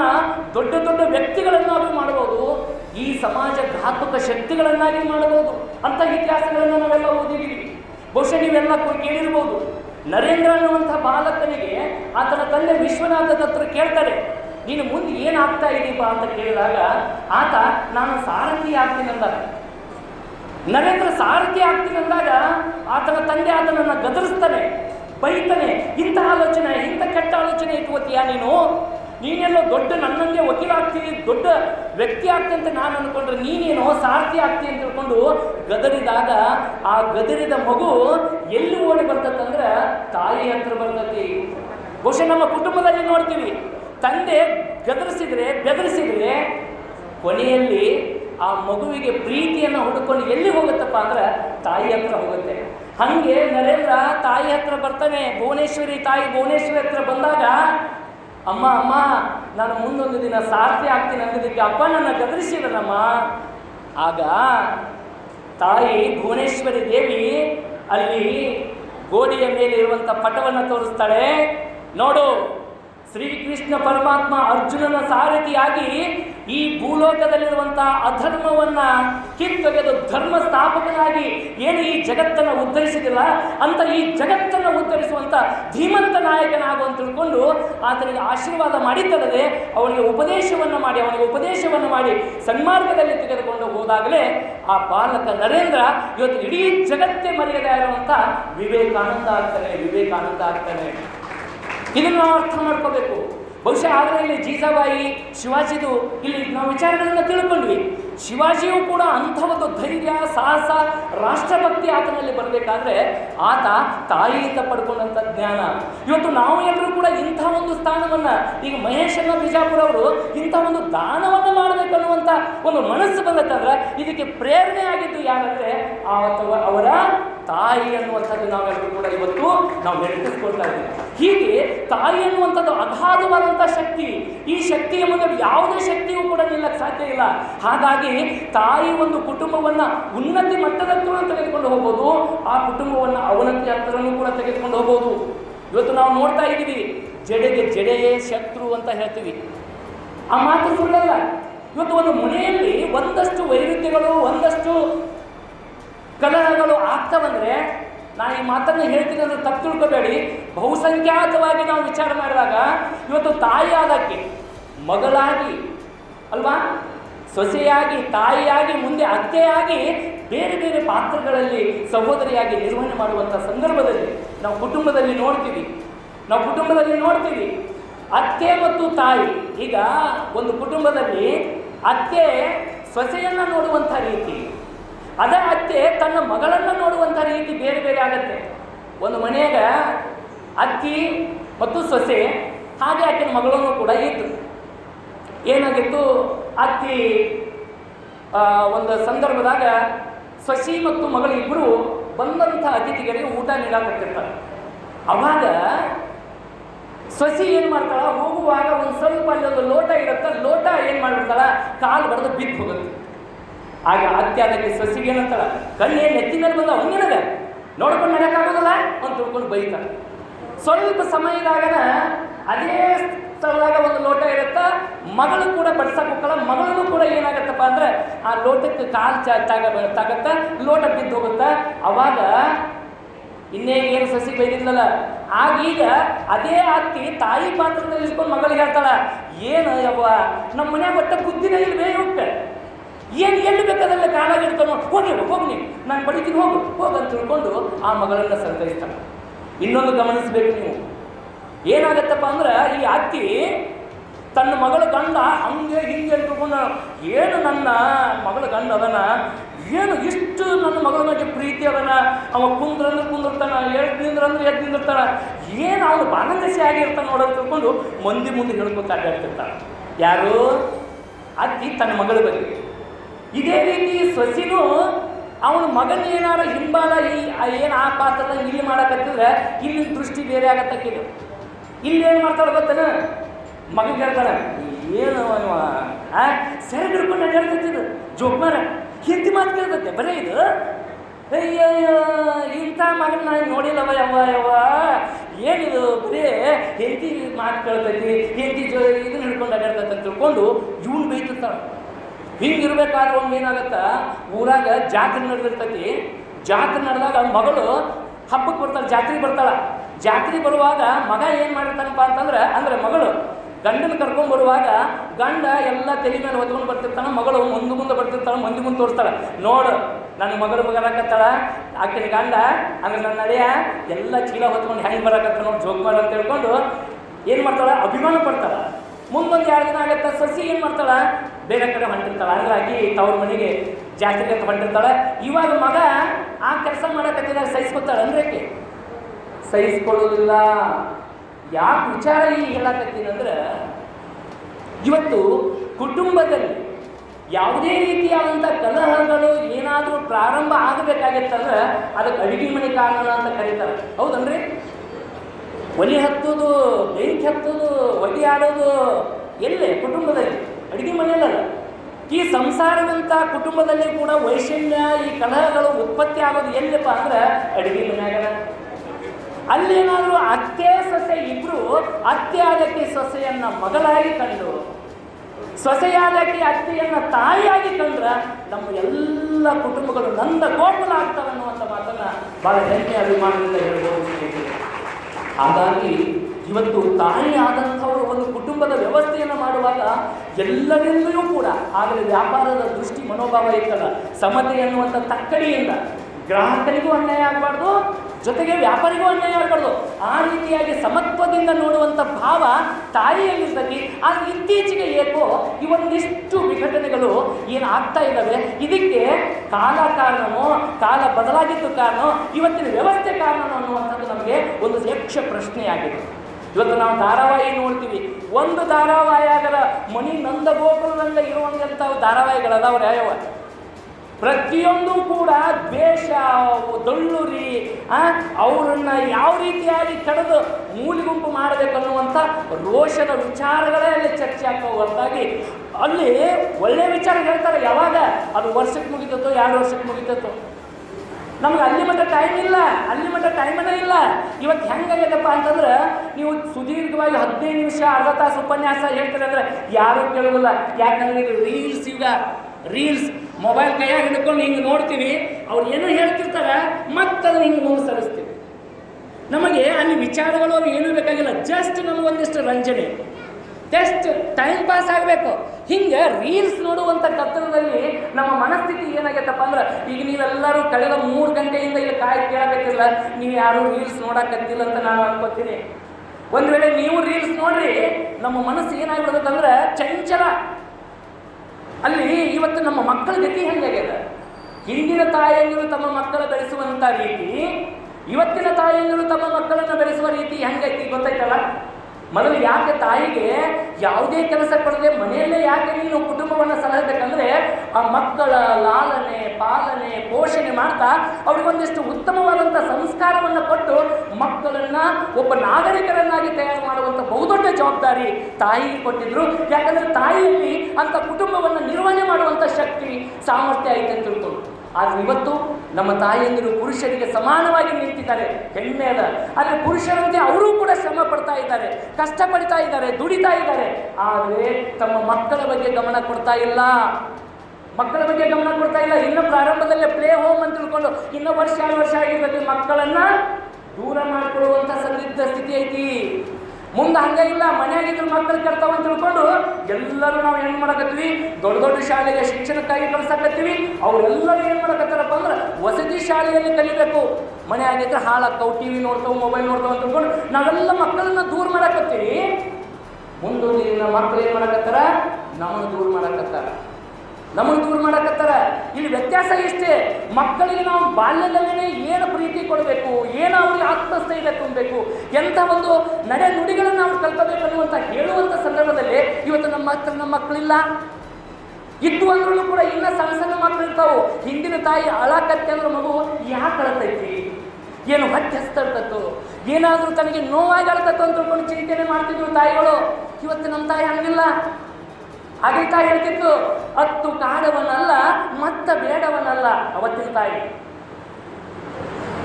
[SPEAKER 2] ದೊಡ್ಡ ದೊಡ್ಡ ವ್ಯಕ್ತಿಗಳನ್ನಾಗಿ ಮಾಡಬಹುದು ಈ ಸಮಾಜ ಘಾತುಕ ಶಕ್ತಿಗಳನ್ನಾಗಿ ಮಾಡಬಹುದು ಅಂತ ಇತಿಹಾಸಗಳನ್ನು ನಾವೆಲ್ಲ ಓದಿದ್ದೀವಿ. ಬಹುಶಃ ನೀವೆಲ್ಲ ಕೇಳಿರ್ಬೋದು. ನರೇಂದ್ರ ಅನ್ನುವಂಥ ಬಾಲಕನಿಗೆ ಆತನ ತಂದೆ ವಿಶ್ವನಾಥದ ಹತ್ರ ಕೇಳ್ತಾರೆ ನೀನು ಮುಂದೆ ಏನಾಗ್ತಾ ಇದೀಪ ಅಂತ ಕೇಳಿದಾಗ, ಆತ, ನಾನು ಸಾರಥಿ ಆಗ್ತೀನಿ ಅಂದಾಗ ನರೇಂದ್ರ ಸಾರಥಿ ಆಗ್ತೀನಿ ಅಂದಾಗ, ಆತನ ತಂದೆ ಆತನನ್ನ ಗದರಿಸ್ತಾನೆ, ಬೈತಾನೆ, ಇಂಥ ಆಲೋಚನೆ, ಇಂಥ ಕೆಟ್ಟ ಆಲೋಚನೆ ಇಟ್ಕೋತೀಯ ನೀನು? ನೀನೆಲ್ಲೋ ದೊಡ್ಡ ನನ್ನಂಗೆ ವಕೀಲ ಆಗ್ತೀನಿ ದೊಡ್ಡ ವ್ಯಕ್ತಿ ಆಗ್ತೀನಿ ಅಂತ ನಾನು ಅನ್ಕೊಂಡ್ರೆ ನೀನೇನೋ ಸಾರಥಿ ಆಗ್ತೀನಿ ಅಂತ ತಿಳ್ಕೊಂಡು ಗದರಿದಾಗ, ಆ ಗದರಿದ ಮಗು ಎಲ್ಲಿ ಓಡಿ ಬರ್ತದಂದ್ರೆ ತಾಯಿ ಹತ್ರ ಬರ್ತತಿ. ಬಹುಶಃ ನಮ್ಮ ಕುಟುಂಬದಲ್ಲಿ ನೋಡ್ತೀವಿ. ತಂದೆ ಗದರಿಸಿದ್ರೆ ಬೆದರಿಸಿದ್ರೆ ಕೊನೆಯಲ್ಲಿ ಆ ಮಗುವಿಗೆ ಪ್ರೀತಿಯನ್ನು ಹುಡುಕೊಂಡು ಎಲ್ಲಿ ಹೋಗುತ್ತಪ್ಪ ಅಂದ್ರೆ ತಾಯಿ ಹತ್ರ ಹೋಗುತ್ತೆ. ಹಂಗೆ ನರೇಂದ್ರ ತಾಯಿ ಹತ್ರ ಬರ್ತಾನೆ, ಭುವನೇಶ್ವರಿ ತಾಯಿ ಭುವನೇಶ್ವರಿ ಹತ್ರ ಬಂದಾಗ, ಅಮ್ಮ ಅಮ್ಮ, ನಾನು ಮುಂದೊಂದು ದಿನ ಸಾರ್ಥಿ ಆಗ್ತೀನಿ ಅನ್ನೋದಕ್ಕೆ ಅಪ್ಪ ನನ್ನ ಗದರಿಸಿದನಮ್ಮ ಆಗ ತಾಯಿ ಭುವನೇಶ್ವರಿ ದೇವಿ ಅಲ್ಲಿ ಗೋಡೆಯ ಮೇಲೆ ಇರುವಂಥ ಪಟವನ್ನು ತೋರಿಸ್ತಾಳೆ, ನೋಡು ಶ್ರೀಕೃಷ್ಣ ಪರಮಾತ್ಮ ಅರ್ಜುನನ ಸಾರಥಿಯಾಗಿ ಈ ಭೂಲೋಕದಲ್ಲಿರುವಂತಹ ಅಧರ್ಮವನ್ನ ಕಿತ್ತೊಗೆದು ಧರ್ಮ ಸ್ಥಾಪಕನಾಗಿ ಏನು ಈ ಜಗತ್ತನ್ನು ಉದ್ಧರಿಸಿದಿಲ್ಲ, ಅಂತ ಈ ಜಗತ್ತನ್ನು ಉದ್ಧರಿಸುವಂತ ಧೀಮಂತ ನಾಯಕನಾಗು ಅಂತ ತಿಳ್ಕೊಂಡು ಆತನಿಗೆ ಆಶೀರ್ವಾದ ಮಾಡಿದ್ದಲ್ಲದೆ ಅವನಿಗೆ ಉಪದೇಶವನ್ನು ಮಾಡಿ, ಅವನಿಗೆ ಉಪದೇಶವನ್ನು ಮಾಡಿ ಸನ್ಮಾರ್ಗದಲ್ಲಿ ತೆಗೆದುಕೊಂಡು ಹೋದಾಗಲೇ ಆ ಬಾಲಕ ನರೇಂದ್ರ ಇವತ್ತು ಇಡೀ ಜಗತ್ತೇ ಮರೆಯದೇ ಇರುವಂತ ವಿವೇಕಾನಂದ ಆಗ್ತಾನೆ ವಿವೇಕಾನಂದ ಆಗ್ತಾನೆ. ಇದನ್ನು ನಾವು ಅರ್ಥ ಮಾಡ್ಕೋಬೇಕು. ಬಹುಶಃ ಆದರೆ ಇಲ್ಲಿ ಜೀಜಾಬಾಯಿ ಶಿವಾಜಿದು ಇಲ್ಲಿ ನಾವು ವಿಚಾರಗಳನ್ನು ತಿಳ್ಕೊಂಡ್ವಿ. ಶಿವಾಜಿಯು ಕೂಡ ಅಂಥ ಒಂದು ಧೈರ್ಯ, ಸಾಹಸ, ರಾಷ್ಟ್ರಭಕ್ತಿ ಆತನಲ್ಲಿ ಬರಬೇಕಾದ್ರೆ ಆತ ತಾಯಿಯಿಂದ ಪಡ್ಕೊಂಡಂಥ ಜ್ಞಾನ. ಇವತ್ತು ನಾವು ಎಲ್ಲರೂ ಕೂಡ ಇಂಥ ಒಂದು ಸ್ಥಾನವನ್ನ, ಈಗ ಮಹೇಶನ ಬಿಜಾಪುರ ಅವರು ಇಂಥ ಒಂದು ದಾನವನ್ನು ಮಾಡಬೇಕನ್ನುವಂಥ ಒಂದು ಮನಸ್ಸು ಬಂದತ್ತಂದ್ರೆ ಇದಕ್ಕೆ ಪ್ರೇರಣೆ ಆಗಿದ್ದು ಯಾರಂದ್ರೆ ಆವತ್ತು ಅವರ ತಾಯಿ ಅನ್ನುವಂಥದ್ದು ನಾವೆಲ್ಲರೂ ಕೂಡ ಇವತ್ತು ನಾವು ನೆನಪಿಸ್ಕೊಳ್ತಾ ಇದ್ದೀವಿ. ಹೀಗೆ ತಾಯಿ ಅನ್ನುವಂಥದ್ದು ಅಗಾಧವಾದಂಥ ಶಕ್ತಿ. ಈ ಶಕ್ತಿಯ ಮುಂದೆ ಯಾವುದೇ ಶಕ್ತಿಯೂ ಕೂಡ ನಿಲ್ಲಕ್ಕೆ ಸಾಧ್ಯ ಇಲ್ಲ. ಹಾಗಾಗಿ ತಾಯಿ ಒಂದು ಕುಟುಂಬವನ್ನ ಉನ್ನತಿ ಮಟ್ಟದಕ್ಕೂ ತೆಗೆದುಕೊಂಡು ಹೋಗ್ಬೋದು. ಆ ಕುಟುಂಬವನ್ನ ಅವನತಿ ಹತ್ರನೂ ಕೂಡ ತೆಗೆದುಕೊಂಡು ಹೋಗ್ಬೋದು. ಇವತ್ತು ನಾವು ನೋಡ್ತಾ ಇದ್ದೀವಿ, ಜಡೆಗೆ ಜಡೆಯೇ ಶತ್ರು ಅಂತ ಹೇಳ್ತೀವಿ. ಆ ಮಾತು ಸುಳ್ಳಲ್ಲ. ಇವತ್ತು ಒಂದು ಮನೆಯಲ್ಲಿ ಒಂದಷ್ಟು ವೈರುಧ್ಯಗಳು ಒಂದಷ್ಟು ಕಲಹಗಳು ಆಗ್ತಾ ನಾನು ಈ ಮಾತನ್ನು ಹೇಳ್ತೀನಿ ಅಂದ್ರೆ ತಪ್ಪು ತಿಳ್ಕೋಬೇಡಿ. ಬಹುಸಂಖ್ಯಾತವಾಗಿ ನಾವು ವಿಚಾರ ಮಾಡಿದಾಗ ಇವತ್ತು ತಾಯಿಯಾದಕ್ಕೆ ಮಗಳಾಗಿ, ಅಲ್ವಾ? ಸೊಸೆಯಾಗಿ, ತಾಯಿಯಾಗಿ, ಮುಂದೆ ಅತ್ತೆಯಾಗಿ ಬೇರೆ ಬೇರೆ ಪಾತ್ರಗಳಲ್ಲಿ ಸಹೋದರಿಯಾಗಿ ನಿರ್ವಹಣೆ ಮಾಡುವಂಥ ಸಂದರ್ಭದಲ್ಲಿ ನಾವು ಕುಟುಂಬದಲ್ಲಿ ನೋಡ್ತೀವಿ. ನಾವು ಕುಟುಂಬದಲ್ಲಿ ನೋಡ್ತೀವಿ. ಅತ್ತೆ ಮತ್ತು ತಾಯಿ, ಈಗ ಒಂದು ಕುಟುಂಬದಲ್ಲಿ ಅತ್ತೆ ಸೊಸೆಯನ್ನು ನೋಡುವಂಥ ರೀತಿ ಅದೇ ಅತ್ತೆ ತನ್ನ ಮಗಳನ್ನು ನೋಡುವಂಥ ರೀತಿ ಬೇರೆ ಬೇರೆ ಆಗತ್ತೆ. ಒಂದು ಮನೆಯಾಗ ಅಕ್ಕಿ ಮತ್ತು ಸೊಸೆ, ಹಾಗೆ ಆಕಿನ ಮಗಳನ್ನು ಕೂಡ ಇತ್ತು ಏನಾಗಿತ್ತು? ಅತ್ತಿ ಒಂದು ಸಂದರ್ಭದಾಗ ಸೊಸಿ ಮತ್ತು ಮಗಳು ಇಬ್ಬರು ಬಂದಂಥ ಅತಿಥಿಗಳಿಗೆ ಊಟ ನೀಡಾಕತ್ತಿರ್ತಾರೆ ಅವಾಗ ಸೊಸಿ ಏನು ಮಾಡ್ತಾಳ? ಹೋಗುವಾಗ ಒಂದು ಸ್ವಲ್ಪ ಅಲ್ಲಿ ಒಂದು ಲೋಟ ಇರುತ್ತೆ. ಲೋಟ ಏನು ಮಾಡಿರ್ತಾಳ ಕಾಲು ಬಡ್ದು ಬಿದ್ದು ಹೋಗುತ್ತೆ. ಆಗ ಅತ್ಯಾದಕ್ಕೆ ಸೊಸಿಗೆ ಏನಂತಾಳ ಕಣ್ಣು ಏನು ಮೇಲೆ ಬಂದ ಹಂಗೇನದ ನೋಡ್ಕೊಂಡು ನಡೆಯೋಕ್ಕಾಗೋದಿಲ್ಲ ಅಂತ ತಿಳ್ಕೊಂಡು ಬೈತಾಳೆ ಸ್ವಲ್ಪ ಸಮಯದಾಗನ ಅದೇ ಸ್ಥಳದಾಗ ಒಂದು ಲೋಟ ಇರುತ್ತ, ಮಗಳು ಕೂಡ ಬಡ್ಸಕ್ಕೆ ಹೋಗಲ್ಲ, ಮಗಳೂ ಕೂಡ ಏನಾಗತ್ತಪ್ಪ ಅಂದ್ರೆ ಆ ಲೋಟಕ್ಕೆ ಕಾಲು ಚಾಗ ತಗ ತಗತ್ತ ಲೋಟ ಬಿದ್ದು ಹೋಗುತ್ತ, ಅವಾಗ ಇನ್ನೇ ಏನು ಸಸಿ ಬೈದಿದ್ಲಲ್ಲ ಆಗೀಗ ಅದೇ ಅತ್ತಿ ತಾಯಿ ಪಾತ್ರದಲ್ಲಿ ಇಸ್ಕೊಂಡು ಮಗಳಿಗೆ ಹೇಳ್ತಾಳ, ಏನು ಯವ್ವ ನಮ್ಮ ಮನ್ಯಾಗ ಒಟ್ಟ ಬುದ್ಧಿನೇ ಇಲ್ವೇ ಇವಕ್ಕೆ ಏನು ಎಲ್ಲಿ ಬೇಕಾದಲ್ಲ ಕಾಲಾಗಿ ಇಡ್ತಾನೋ ಹೋಗಿ ಹೋಗಿ ನೀನು. ನಾನು ಬಡಿತೀನಿ ಹೋಗು. ಹೋಗಂತ ತಿಳ್ಕೊಂಡು ಆ ಮಗಳನ್ನ ಸಂತೈಸ್ತಾಳೆ ಇನ್ನೊಂದು ಗಮನಿಸಬೇಕು ನೀವು. ಏನಾಗತ್ತಪ್ಪ ಅಂದ್ರೆ ಈ ಅತ್ತಿ ತನ್ನ ಮಗಳ ಗಂಡ ಹಂಗೆ ಹಿಂಗೆ ಅಂತ ಏನು ನನ್ನ ಮಗಳ ಗಂಡ ಅದನ? ಏನು ಇಷ್ಟು ನನ್ನ ಮಗಳ ಬಗ್ಗೆ ಪ್ರೀತಿ ಅದನ? ಅವ ಕುಂದ್ರಂದ್ರೆ ಕುಂದಿರ್ತಾನ ಎದ್ದು ನಿಂದ್ರಂದ್ರೆ ಎದ್ದು ನಿಂದಿರ್ತಾನ? ಏನು ಅವನು ಬಾನಂದಸಿ ಆಗಿರ್ತಾನೆ ನೋಡೋದು ತಿಳ್ಕೊಂಡು ಮಂದಿ ಮುಂದೆ ಹೇಳ್ಕೊತ ಅಡ್ಡಾಡ್ತಿರ್ತಾನೆ. ಯಾರು? ಅತ್ತಿ ತನ್ನ ಮಗಳ ಬಗ್ಗೆ. ಇದೇ ರೀತಿ ಸೊಸಿನೂ ಅವನ ಮಗನ ಏನಾರ ಹಿಂಬಾಲ ಈ ಏನು ಆ ಪಾತ್ರದ ಇಲ್ಲಿ ಮಾಡಕತ್ತಿದ್ರೆ ಇಲ್ಲಿನ ದೃಷ್ಟಿ ಬೇರೆ ಆಗತ್ತಿದ್ದು ಇಲ್ಲಿ ಏನು ಮಾಡ್ತಾಳೆ ಗೊತ್ತನ? ಮಗ ಕೇಳ್ತಾಳೆ ಏನು ಸರಿ ಹಿಡ್ಕೊಂಡು ಅಡ್ಡಾಡ್ತಿದ್ದು ಜೋಗ್ಮಾರ ಹಿಂದಿ ಮಾತು ಕೇಳ್ತೈತೆ, ಬರೀ ಇದು. ಇಂಥ ಮಗನ ನಾನು ನೋಡಿಲ್ಲವ ಯವ್ವ ಯವ್ವ. ಏನಿದು ಬರೀ ಹೆಂಡತಿ ಮಾತು ಕೇಳ್ತೈತಿ, ಹೆಂಡತಿ ಜೊ ಇದನ್ನ ಹಿಡ್ಕೊಂಡು ಅಡ್ಡಾಡ್ತೈತೆ ಅಂತ ತಿಳ್ಕೊಂಡು ಜೂನ್ ಬೈತಿರ್ತಾಳೆ. ಹಿಂಗಿರ್ಬೇಕಾದ್ರೆ ಒಂದು ಏನಾಗತ್ತ ಊರಾಗ ಜಾತ್ರೆ ನಡೆದಿರ್ತೈತಿ. ಜಾತ್ರೆ ನಡೆದಾಗ ಮಗಳು ಹಬ್ಬಕ್ಕೆ ಬರ್ತಾಳೆ, ಜಾತ್ರೆಗೆ ಬರ್ತಾಳ. ಜಾತ್ರೆ ಬರುವಾಗ ಮಗ ಏನು ಮಾಡಿರ್ತಾನಪ್ಪ ಅಂತಂದ್ರೆ, ಅಂದ್ರೆ ಮಗಳು ಗಂಡನ ಕರ್ಕೊಂಡ್ ಬರುವಾಗ ಗಂಡ ಎಲ್ಲ ತಲೆ ಮೇಲೆ ಹೊತ್ಕೊಂಡು ಬರ್ತಿರ್ತಾನ, ಮಗಳು ಮುಂದೆ ಮುಂದೆ ಬರ್ತಿರ್ತಾಳೆ, ಮಂದಿ ಮುಂದೆ ತೋರಿಸ್ತಾಳೆ. ನೋಡು, ನನ್ನ ಮಗಳು ಬರಕತ್ತಾಳ ಆಕಿನ ಗಂಡ, ಅಂದ್ರೆ ನನ್ನ ನಡೆಯ ಎಲ್ಲ ಚೀಲ ಹೊತ್ಕೊಂಡು ಹೆಂಗೆ ಬರಕತ್ತ ನೋಡಿ ಜೋಗ್ ಮಾಡ ಅಂತ ಹೇಳ್ಕೊಂಡು ಏನು ಮಾಡ್ತಾಳೆ? ಅಭಿಮಾನ ಪಡ್ತಾಳೆ. ಮುಂದೊಂದು ಎರಡು ದಿನ ಆಗತ್ತೆ, ಸಸಿ ಏನು ಮಾಡ್ತಾಳೆ? ಬೇರೆ ಕಡೆ ಹೊಂಟಿರ್ತಾಳೆ. ಆಕಿ ತವ್ರ ಮನೆಗೆ ಜಾಸ್ತಿ ಅಂತ ಹೊಂಟಿರ್ತಾಳೆ. ಇವಾಗ ಮಗ ಆ ಕೆಲಸ ಮಾಡಕತ್ತಿದಾಗ ಸಹಿಸ್ಕೊತಾಳೆ ಅಂದ್ರೆ ಸಹಿಸ್ಕೊಳ್ಳೋದಿಲ್ಲ ಯಾಕೆ ವಿಚಾರ ಇಲ್ಲಿ ಹೇಳಕತ್ತೀನಂದ್ರೆ ಇವತ್ತು ಕುಟುಂಬದಲ್ಲಿ ಯಾವುದೇ ರೀತಿಯಾದಂಥ ಕಲಹಗಳು ಏನಾದರೂ ಪ್ರಾರಂಭ ಆಗಬೇಕಾಗಿತ್ತಂದ್ರೆ ಅದಕ್ಕೆ ಅಡುಗೆ ಮನೆ ಕಾರಣ ಅಂತ ಕರೀತಾರೆ. ಹೌದನ್ರಿ? ಒಲಿ ಹತ್ತೋದು ಬೆಂಕಿ ಹತ್ತೋದು, ಒಲಿ ಆಡೋದು ಎಲ್ಲೇ? ಕುಟುಂಬದಲ್ಲಿ, ಅಡುಗೆ ಮನೆಯಲ್ಲ ಈ ಸಂಸಾರದಂಥ ಕುಟುಂಬದಲ್ಲಿ ಕೂಡ ವೈಷಮ್ಯ ಈ ಕಲಹಗಳು ಉತ್ಪತ್ತಿ ಆಗೋದು ಎಲ್ಲಪ್ಪ ಅಂದ್ರೆ ಅಡುಗೆ ಮನೆಯಾಗಲ್ಲ ಅಲ್ಲೇನಾದರೂ ಅತ್ತೆ, ಸೊಸೆ ಇಬ್ರು ಅತ್ತೆ ಆದಕ್ಕೆ ಸೊಸೆಯನ್ನ ಮಗಳಾಗಿ ಕಂಡು ಸೊಸೆಯಾದಕ್ಕೆ ಅತ್ತೆಯನ್ನ ತಾಯಿಯಾಗಿ ಕಂಡ್ರೆ ನಮ್ಮ ಎಲ್ಲ ಕುಟುಂಬಗಳು ನಂದ ಗೋಕುಲ ಆಗ್ತವೆ ಅನ್ನುವಂಥ ಮಾತನ್ನ ಬಹಳ ಹೆಮ್ಮೆ ಅಭಿಮಾನದಿಂದ ಹೇಳ್ಬೋದು. ಹಾಗಾಗಿ ಇವತ್ತು ತಾಯಿ ಆದಂಥವರು ಒಂದು ಕುಟುಂಬದ ವ್ಯವಸ್ಥೆಯನ್ನು ಮಾಡುವಾಗ ಎಲ್ಲರಿಂದಲೂ ಕೂಡ ಆಗಲೇ ವ್ಯಾಪಾರದ ದೃಷ್ಟಿ ಮನೋಭಾವ ಇರ್ತದ ಸಮತೆ ಅನ್ನುವಂಥ ತಕ್ಕಡಿಯಿಂದ ಗ್ರಾಹಕರಿಗೂ ಅನ್ಯಾಯ ಆಗಬಾರ್ದು, ಜೊತೆಗೆ ವ್ಯಾಪಾರಿಗೂ ಅನ್ಯಾಯ ಆಗಬಾರ್ದು. ಆ ರೀತಿಯಾಗಿ ಸಮತ್ವದಿಂದ ನೋಡುವಂಥ ಭಾವ ತಾಯಿಯಲ್ಲಿರ್ತದೆ ಆದರೆ ಇತ್ತೀಚೆಗೆ ಏಕೋ ಈ ಒಂದಿಷ್ಟು ವಿಘಟನೆಗಳು ಏನು ಆಗ್ತಾ ಇದ್ದಾವೆ, ಇದಕ್ಕೆ ಕಾಲ ಕಾರಣವೋ, ಕಾಲ ಬದಲಾಗಿದ್ದು ಕಾರಣ, ಇವತ್ತಿನ ವ್ಯವಸ್ಥೆ ಕಾರಣನೋ ಅನ್ನುವಂಥದ್ದು ನಮಗೆ ಒಂದು ಯಕ್ಷ ಪ್ರಶ್ನೆಯಾಗಿದೆ. ಇವತ್ತು ನಾವು ಧಾರಾವಾಹಿ ನೋಡ್ತೀವಿ. ಒಂದು ಧಾರಾವಾಹಿ ಆಗಲ್ಲ, ಮಣಿ ನಂದ ಗೋಕುಲದಂಗ ಇರುವಂಥ ಧಾರಾವಾಹಿಗಳದಾವ್ರು ಯಾವ್ಯಾವ? ಪ್ರತಿಯೊಂದು ಕೂಡ ದ್ವೇಷ, ದೊಳ್ಳುರಿ ಅವರನ್ನು ಯಾವ ರೀತಿಯಾಗಿ ಕಡಿದು ಮೂಲಿಗುಂಪು ಮಾಡಬೇಕನ್ನುವಂಥ ರೋಷದ ವಿಚಾರಗಳೇ ಅಲ್ಲಿ ಚರ್ಚೆ ಆಗ್ತಾ ಹೊರತಾಗಿ ಅಲ್ಲಿ ಒಳ್ಳೆ ವಿಚಾರ ಹೇಳ್ತಾರೆ. ಯಾವಾಗ? ಅದು ವರ್ಷಕ್ಕೆ ಮುಗಿತತ್ತೋ ಎರಡು ವರ್ಷಕ್ಕೆ ಮುಗಿತತ್ತೋ ನಮ್ಗೆ ಅಲ್ಲಿ ಮಟ್ಟ ಟೈಮ್ ಇಲ್ಲ, ಅಲ್ಲಿ ಮಟ್ಟ ಟೈಮನೇ ಇಲ್ಲ. ಇವತ್ತು ಹೆಂಗಾಗ್ಯದಪ್ಪ ಅಂತಂದ್ರೆ, ನೀವು ಸುದೀರ್ಘವಾಗಿ ಹದಿನೈದು ನಿಮಿಷ, ಅರ್ಧ ತಾಸು ಉಪನ್ಯಾಸ ಹೇಳ್ತಾರೆ ಅಂದ್ರೆ ಯಾರೂ ಕೇಳೋದಿಲ್ಲ. ಯಾಕಂದ್ರೆ ಇದು ರೀಲ್ಸ್ ಈಗ ರೀಲ್ಸ್ ಮೊಬೈಲ್ ಕೈಯಾಗ ಹಿಡ್ಕೊಂಡು ಹಿಂಗೆ ನೋಡ್ತೀವಿ, ಅವ್ರು ಏನೋ ಹೇಳ್ತಿರ್ತಾರೆ ಮತ್ತೆ ಅದನ್ನ ಹಿಂಗೆ ಮುಂದೆ ಸರಿಸ್ತೀವಿ ನಮಗೆ ಅಲ್ಲಿ ವಿಚಾರಗಳು ಏನೂ ಬೇಕಾಗಿಲ್ಲ ಜಸ್ಟ್ ನಮಗೊಂದಿಷ್ಟು ರಂಜನೆ. ಜಸ್ಟ್ ಟೈಮ್ ಪಾಸ್ ಆಗಬೇಕು. ಹಿಂಗೆ ರೀಲ್ಸ್ ನೋಡುವಂಥ ಕತ್ತಲದಲ್ಲಿ ನಮ್ಮ ಮನಸ್ಥಿತಿ ಏನಾಗೈತಪ್ಪ ಅಂದ್ರೆ, ಈಗ ನೀವೆಲ್ಲರೂ ಕಳೆದ ಮೂರು ಗಂಟೆಯಿಂದ ಇಲ್ಲಿ ಕಾಯಿ ಕೇಳಬೇಕಿಲ್ಲ ನೀವು ಯಾರೂ ರೀಲ್ಸ್ ನೋಡಕತ್ತಿಲ್ಲ ಅಂತ ನಾನು ಅನ್ಕೋತೀನಿ. ಒಂದು ವೇಳೆ ನೀವು ರೀಲ್ಸ್ ನೋಡ್ರಿ, ನಮ್ಮ ಮನಸ್ಸು ಏನಾಗ್ಬಿಡ್ತಂದ್ರೆ ಚಂಚಲ. ಅಲ್ಲಿ ಇವತ್ತು ನಮ್ಮ ಮಕ್ಕಳ ಗತಿ ಹೆಂಗಾಗ್ಯದ ಹಿಂದಿನ ತಾಯಿಯಂದಿರು ತಮ್ಮ ಮಕ್ಕಳ ಬೆಳೆಸುವಂಥ ರೀತಿ, ಇವತ್ತಿನ ತಾಯಿಯಂದಿರು ತಮ್ಮ ಮಕ್ಕಳನ್ನು ಬೆಳೆಸುವ ರೀತಿ ಹೆಂಗೈತಿ ಗೊತ್ತೈತಲ್ಲ ಮೊದಲು ಯಾಕೆ ತಾಯಿಗೆ ಯಾವುದೇ ಕೆಲಸ ಕೊಡದೆ ಮನೆಯಲ್ಲೇ ಯಾಕೆ ನೀನು ಕುಟುಂಬವನ್ನು ಸಲಹಬೇಕಂದ್ರೆ ಆ ಮಕ್ಕಳ ಲಾಲನೆ, ಪಾಲನೆ, ಪೋಷಣೆ ಮಾಡ್ತಾ ಅವ್ರಿಗೊಂದಿಷ್ಟು ಉತ್ತಮವಾದಂಥ ಸಂಸ್ಕಾರವನ್ನು ಕೊಟ್ಟು ಮಕ್ಕಳನ್ನ ಒಬ್ಬ ನಾಗರಿಕರನ್ನಾಗಿ ತಯಾರು ಮಾಡುವಂಥ ಬಹುದೊಡ್ಡ ಜವಾಬ್ದಾರಿ ತಾಯಿಗೆ ಕೊಟ್ಟಿದ್ರು. ಯಾಕಂದ್ರೆ ತಾಯಿಯಲ್ಲಿ ಅಂತ ಕುಟುಂಬವನ್ನು ನಿರ್ವಹಣೆ ಮಾಡುವಂಥ ಶಕ್ತಿ, ಸಾಮರ್ಥ್ಯ ಐತೆ ಅಂತ ತಿಳ್ಕೊಂಡು ಆದ್ರೆ ಇವತ್ತು ನಮ್ಮ ತಾಯಿಯಂದಿರು ಪುರುಷರಿಗೆ ಸಮಾನವಾಗಿ ನಿಂತಿದ್ದಾರೆ, ಹೆಮ್ಮೆ ಅದ. ಆದರೆ ಪುರುಷರಂತೆ ಅವರೂ ಕೂಡ ಶ್ರಮ ಪಡ್ತಾ ಇದ್ದಾರೆ ಕಷ್ಟ ಪಡ್ತಾ ಇದ್ದಾರೆ, ದುಡಿತಾ ಇದ್ದಾರೆ. ಆದರೆ ತಮ್ಮ ಮಕ್ಕಳ ಬಗ್ಗೆ ಗಮನ ಕೊಡ್ತಾ ಇಲ್ಲ. ಮಕ್ಕಳ ಬಗ್ಗೆ ಗಮನ ಕೊಡ್ತಾ ಇಲ್ಲ. ಇನ್ನು ಪ್ರಾರಂಭದಲ್ಲೇ ಪ್ಲೇ ಹೋಮ್ ಅಂತ ತಿಳ್ಕೊಂಡು ಇನ್ನು ವರ್ಷ ಎರಡು ವರ್ಷ ಆಗಿರ್ತದೆ. ಮಕ್ಕಳನ್ನ ದೂರ ಮಾಡಿಕೊಳ್ಳುವಂಥ ಸಂದಿಗ್ಧ ಸ್ಥಿತಿ ಐತಿ. ಮುಂದೆ ಹಂಗೆ ಇಲ್ಲ ಮನೆಯಾಗಿದ್ರು ಮಕ್ಕಳು ಅಂತ ತಿಳ್ಕೊಂಡು ಎಲ್ಲರೂ ನಾವು ಏನು ಮಾಡಕತ್ತೀವಿ. ದೊಡ್ಡ ದೊಡ್ಡ ಶಾಲೆಗೆ ಶಿಕ್ಷಣಕ್ಕಾಗಿ ಕಳ್ಸಕತ್ತೀವಿ. ಅವರೆಲ್ಲರೂ ಏನು ಮಾಡಕತ್ತಾರಪ್ಪ ಅಂದ್ರೆ ವಸತಿ ಶಾಲೆಯಲ್ಲಿ ಕಲಿಬೇಕು. ಮನೆ ಆಗಿದ್ರೆ ಹಾಳಾಗ್ತಾವೆ, ಟಿ ವಿ ನೋಡ್ತಾವೆ ಮೊಬೈಲ್ ನೋಡ್ತಾವೆ ಅಂತ ತಿಳ್ಕೊಂಡು ನಾವೆಲ್ಲ ಮಕ್ಕಳನ್ನ ದೂರ ಮಾಡಕತ್ತೀವಿ. ಮುಂದೊಂದು ದಿನ ಮಕ್ಕಳು ಏನು ಮಾಡಕತ್ತಾರ? ನಮ್ಮನ್ನು ದೂರ ಮಾಡಕತ್ತಾರ. ನಮ್ಮನ್ನು ದೂರ ಮಾಡಕತ್ತಾರ. ಇಲ್ಲಿ ವ್ಯತ್ಯಾಸ ಇಷ್ಟೇ ಮಕ್ಕಳಿಗೆ ನಾವು ಬಾಲ್ಯದಲ್ಲೇ ಏನು ಪ್ರೀತಿ ಕೊಡಬೇಕು, ಏನು ಅವ್ರಿಗೆ ಆತ್ಮಸ್ಥೈರ್ಯ ತುಂಬಬೇಕು, ಎಂಥ ಒಂದು ನಡೆ ನುಡಿಗಳನ್ನು ನಾವು ಕಲ್ಕೋಬೇಕು ಅನ್ನುವಂಥ ಹೇಳುವಂಥ ಸಂದರ್ಭದಲ್ಲಿ ಇವತ್ತು ನಮ್ಮ ಹತ್ರ ನಮ್ಮ ಮಕ್ಕಳಿಲ್ಲ. ಇದ್ದು ಅಂದ್ರೂ ಕೂಡ ಇನ್ನ ಸಣ್ಣ ಸಣ್ಣ ಮಕ್ಕಳು ಇರ್ತಾವು ಹಿಂದಿನ ತಾಯಿ ಅಳಕತ್ತೆ ಅಂದ್ರೆ ಮಗು, ಯಾಕೆ ಅಳತೈತಿ? ಏನು ಹೊಟ್ಟೆ ಹಸ್ತರ್ತತ್ತು ಏನಾದರೂ ತನಗೆ ನೋವಾಗಿ ಅಳತತ್ತು ಅಂತ ತಿಳ್ಕೊಂಡು ಚಿಂತನೆ ಮಾಡ್ತಿದ್ರು ತಾಯಿಗಳು. ಇವತ್ತು ನಮ್ಮ ತಾಯಿ ಹಂಗಿಲ್ಲ. ಹಾಗೆ ತಾಯಿ ಹೇಳ್ತಿತ್ತು ಹತ್ತು ಕಾಡವನಲ್ಲ, ಮತ್ತ ಬೇಡವನಲ್ಲ. ಅವತ್ತಿನ ತಾಯಿ.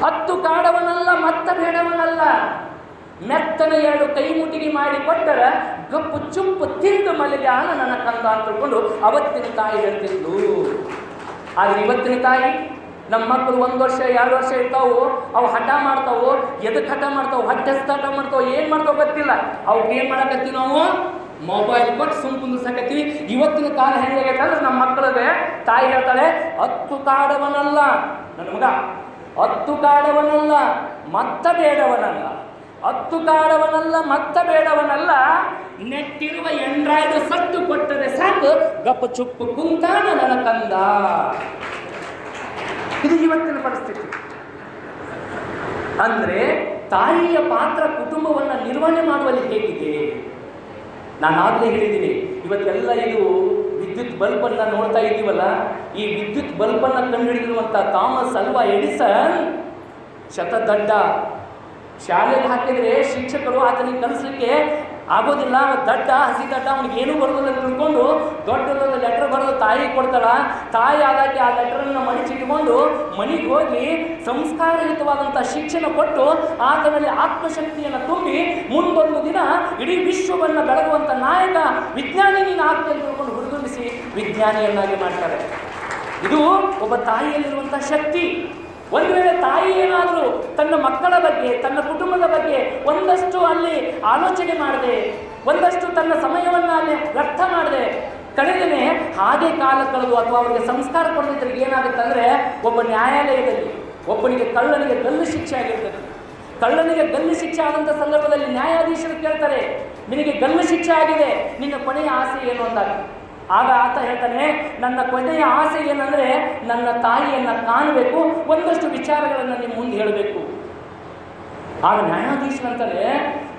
[SPEAKER 2] ಹತ್ತು ಕಾಡವನಲ್ಲ, ಮತ್ತ ಬೇಡವನಲ್ಲ. ಮೆತ್ತನ ಎರಡು ಕೈ ಮುಟಿಗೆ ಮಾಡಿ ಕೊಟ್ಟರೆ ಗಪ್ಪು ಚುಪ್ಪು ತಿಂದು ಮಲಗ್ಯಾನ ನನ್ನ ಕಂದ ಅಂತ ತಿಳ್ಕೊಂಡು ಅವತ್ತಿನ ತಾಯಿ ಹೇಳ್ತಿದ್ಲು. ಆದ್ರೆ ಇವತ್ತಿನ ತಾಯಿ ನಮ್ಮ ಮಕ್ಕಳು ಒಂದು ವರ್ಷ, ಎರಡು ವರ್ಷ ಇರ್ತಾವು, ಅವು ಹಠ ಮಾಡ್ತಾವು ಎದಕ್ಕೆ ಹಠ ಮಾಡ್ತಾವೆ ಹಸ್ತ ಹಠ ಮಾಡ್ತಾವೆ, ಏನು ಮಾಡ್ತಾವು ಗೊತ್ತಿಲ್ಲ. ಅವ್ಕೆ ಏನು ಮಾಡಕತ್ತೀವಿ ನಾವು ಮೊಬೈಲ್ ಕೊಟ್ಟು ಸುಮ್ ಸಂಗತಿ ಇವತ್ತಿನ ಕಾಲ ಹೆಂಗಾಗೈತಂದ್ರೆ ನಮ್ಮ ಮಕ್ಕಳಿಗೆ ತಾಯಿ ಹೇಳ್ತಾಳೆ, ಹತ್ತು ಕಾಡವನಲ್ಲ, ನನ್ನ ಮಗ, ಹತ್ತು ಕಾಡವನಲ್ಲ, ಮತ್ತ ಬೇಡವನಲ್ಲ, ಹತ್ತು ಕಾಡವನಲ್ಲ, ಮತ್ತ ಬೇಡವನಲ್ಲ, ನೆಟ್ಟಿರುವ ಎಂಡ್ರಾಯ್ಡು ಸತ್ತು ಕೊಟ್ಟರೆ ಸಾಕು, ಗಪ್ಪ ಚುಪ್ಪು ಕುಂತಾನ ನನ್ನ ಕಂದ. ಇದು ಇವತ್ತಿನ ಪರಿಸ್ಥಿತಿ. ಅಂದ್ರೆ ತಾಯಿಯ ಪಾತ್ರ ಕುಟುಂಬವನ್ನು ನಿರ್ವಹಣೆ ಮಾಡುವಲ್ಲಿ ಹೇಗಿದೆ? ನಾನು ಆಗಲೇ ಹೇಳಿದ್ದೀನಿ, ಇವತ್ತೆಲ್ಲ ಇದು ವಿದ್ಯುತ್ ಬಲ್ಬನ್ನು ನೋಡ್ತಾ ಇದ್ದೀವಲ್ಲ, ಈ ವಿದ್ಯುತ್ ಬಲ್ಬನ್ನು ಕಂಡುಹಿಡಿದಿರುವಂಥ ಥಾಮಸ್ ಅಲ್ವಾ ಎಡಿಸನ್? ಶತದಡ್ಡ. ಶಾಲೆಗೆ ಹಾಕಿದರೆ ಶಿಕ್ಷಕರು ಆತನಿಗೆ ಕಲಿಸ್ಲಿಕ್ಕೆ ಆಗೋದಿಲ್ಲ, ದಡ್ಡ, ಹಸಿ ದಡ್ಡ, ಅವ್ನಿಗೆ ಏನೂ ಬರೋದಿಲ್ಲ ತಿಳ್ಕೊಂಡು ದೊಡ್ಡ ಲೆಟರ್ ಬರೆದು ತಾಯಿ ಕೊಡ್ತಾಳ. ತಾಯಿ ಆದಾಗೆ ಆ ಲೆಟ್ರನ್ನ ಮಡಿಚಿಟ್ಕೊಂಡು ಮನೆಗೆ ಹೋಗಿ ಸಂಸ್ಕಾರಯುತವಾದಂಥ ಶಿಕ್ಷಣ ಕೊಟ್ಟು ಆತನಲ್ಲಿ ಆತ್ಮಶಕ್ತಿಯನ್ನು ತುಂಬಿ ಮುಂದೊಂದು ದಿನ ಇಡೀ ವಿಶ್ವವನ್ನು ಬೆಳಗುವಂಥ ನಾಯಕ ವಿಜ್ಞಾನಿ ನೀನು ಆಗ್ತದೆ ತಿಳ್ಕೊಂಡು ಹುರಿದುಂಬಿಸಿ ವಿಜ್ಞಾನಿಯನ್ನಾಗಿ ಮಾಡ್ತಾರೆ. ಇದು ಒಬ್ಬ ತಾಯಿಯಲ್ಲಿರುವಂಥ ಶಕ್ತಿ. ಒಂದು ವೇಳೆ ತಾಯಿ ಏನಾದರೂ ತನ್ನ ಮಕ್ಕಳ ಬಗ್ಗೆ, ತನ್ನ ಕುಟುಂಬದ ಬಗ್ಗೆ ಒಂದಷ್ಟು ಅಲ್ಲಿ ಆಲೋಚನೆ ಮಾಡದೆ, ಒಂದಷ್ಟು ತನ್ನ ಸಮಯವನ್ನು ಅಲ್ಲಿ ವ್ಯರ್ಥ ಮಾಡದೆ ಕಳೆದೇನೆ ಹಾಗೆ ಕಾಲ ಕಳೆದು ಅಥವಾ ಅವರಿಗೆ ಸಂಸ್ಕಾರ ಕೊಡದಿದ್ದರೆ ಏನಾಗುತ್ತೆ ಅಂದರೆ ಒಬ್ಬ ನ್ಯಾಯಾಲಯದಲ್ಲಿ, ಒಬ್ಬನಿಗೆ ಕಳ್ಳನಿಗೆ ಗಲ್ಲು ಶಿಕ್ಷೆ ಆಗಿರ್ತದೆ. ಕಳ್ಳನಿಗೆ ಗಲ್ಲು ಶಿಕ್ಷೆ ಆದಂಥ ಸಂದರ್ಭದಲ್ಲಿ ನ್ಯಾಯಾಧೀಶರು ಕೇಳ್ತಾರೆ, ನಿನಗೆ ಗಲ್ಲು ಶಿಕ್ಷೆ ಆಗಿದೆ, ನಿನ್ನ ಕೊನೆಯ ಆಸೆ ಏನು ಅಂದಾಗ? ಆಗ ಆತ ಹೇಳ್ತಾನೆ, ನನ್ನ ಕೊನೆಯ ಆಸೆ ಏನಂದರೆ ನನ್ನ ತಾಯಿಯನ್ನು ಕಾಣಬೇಕು, ಒಂದಷ್ಟು ವಿಚಾರಗಳನ್ನು ನಿಮ್ಮ ಮುಂದೆ ಹೇಳಬೇಕು. ಆಗ ನ್ಯಾಯಾಧೀಶರಂತಾನೆ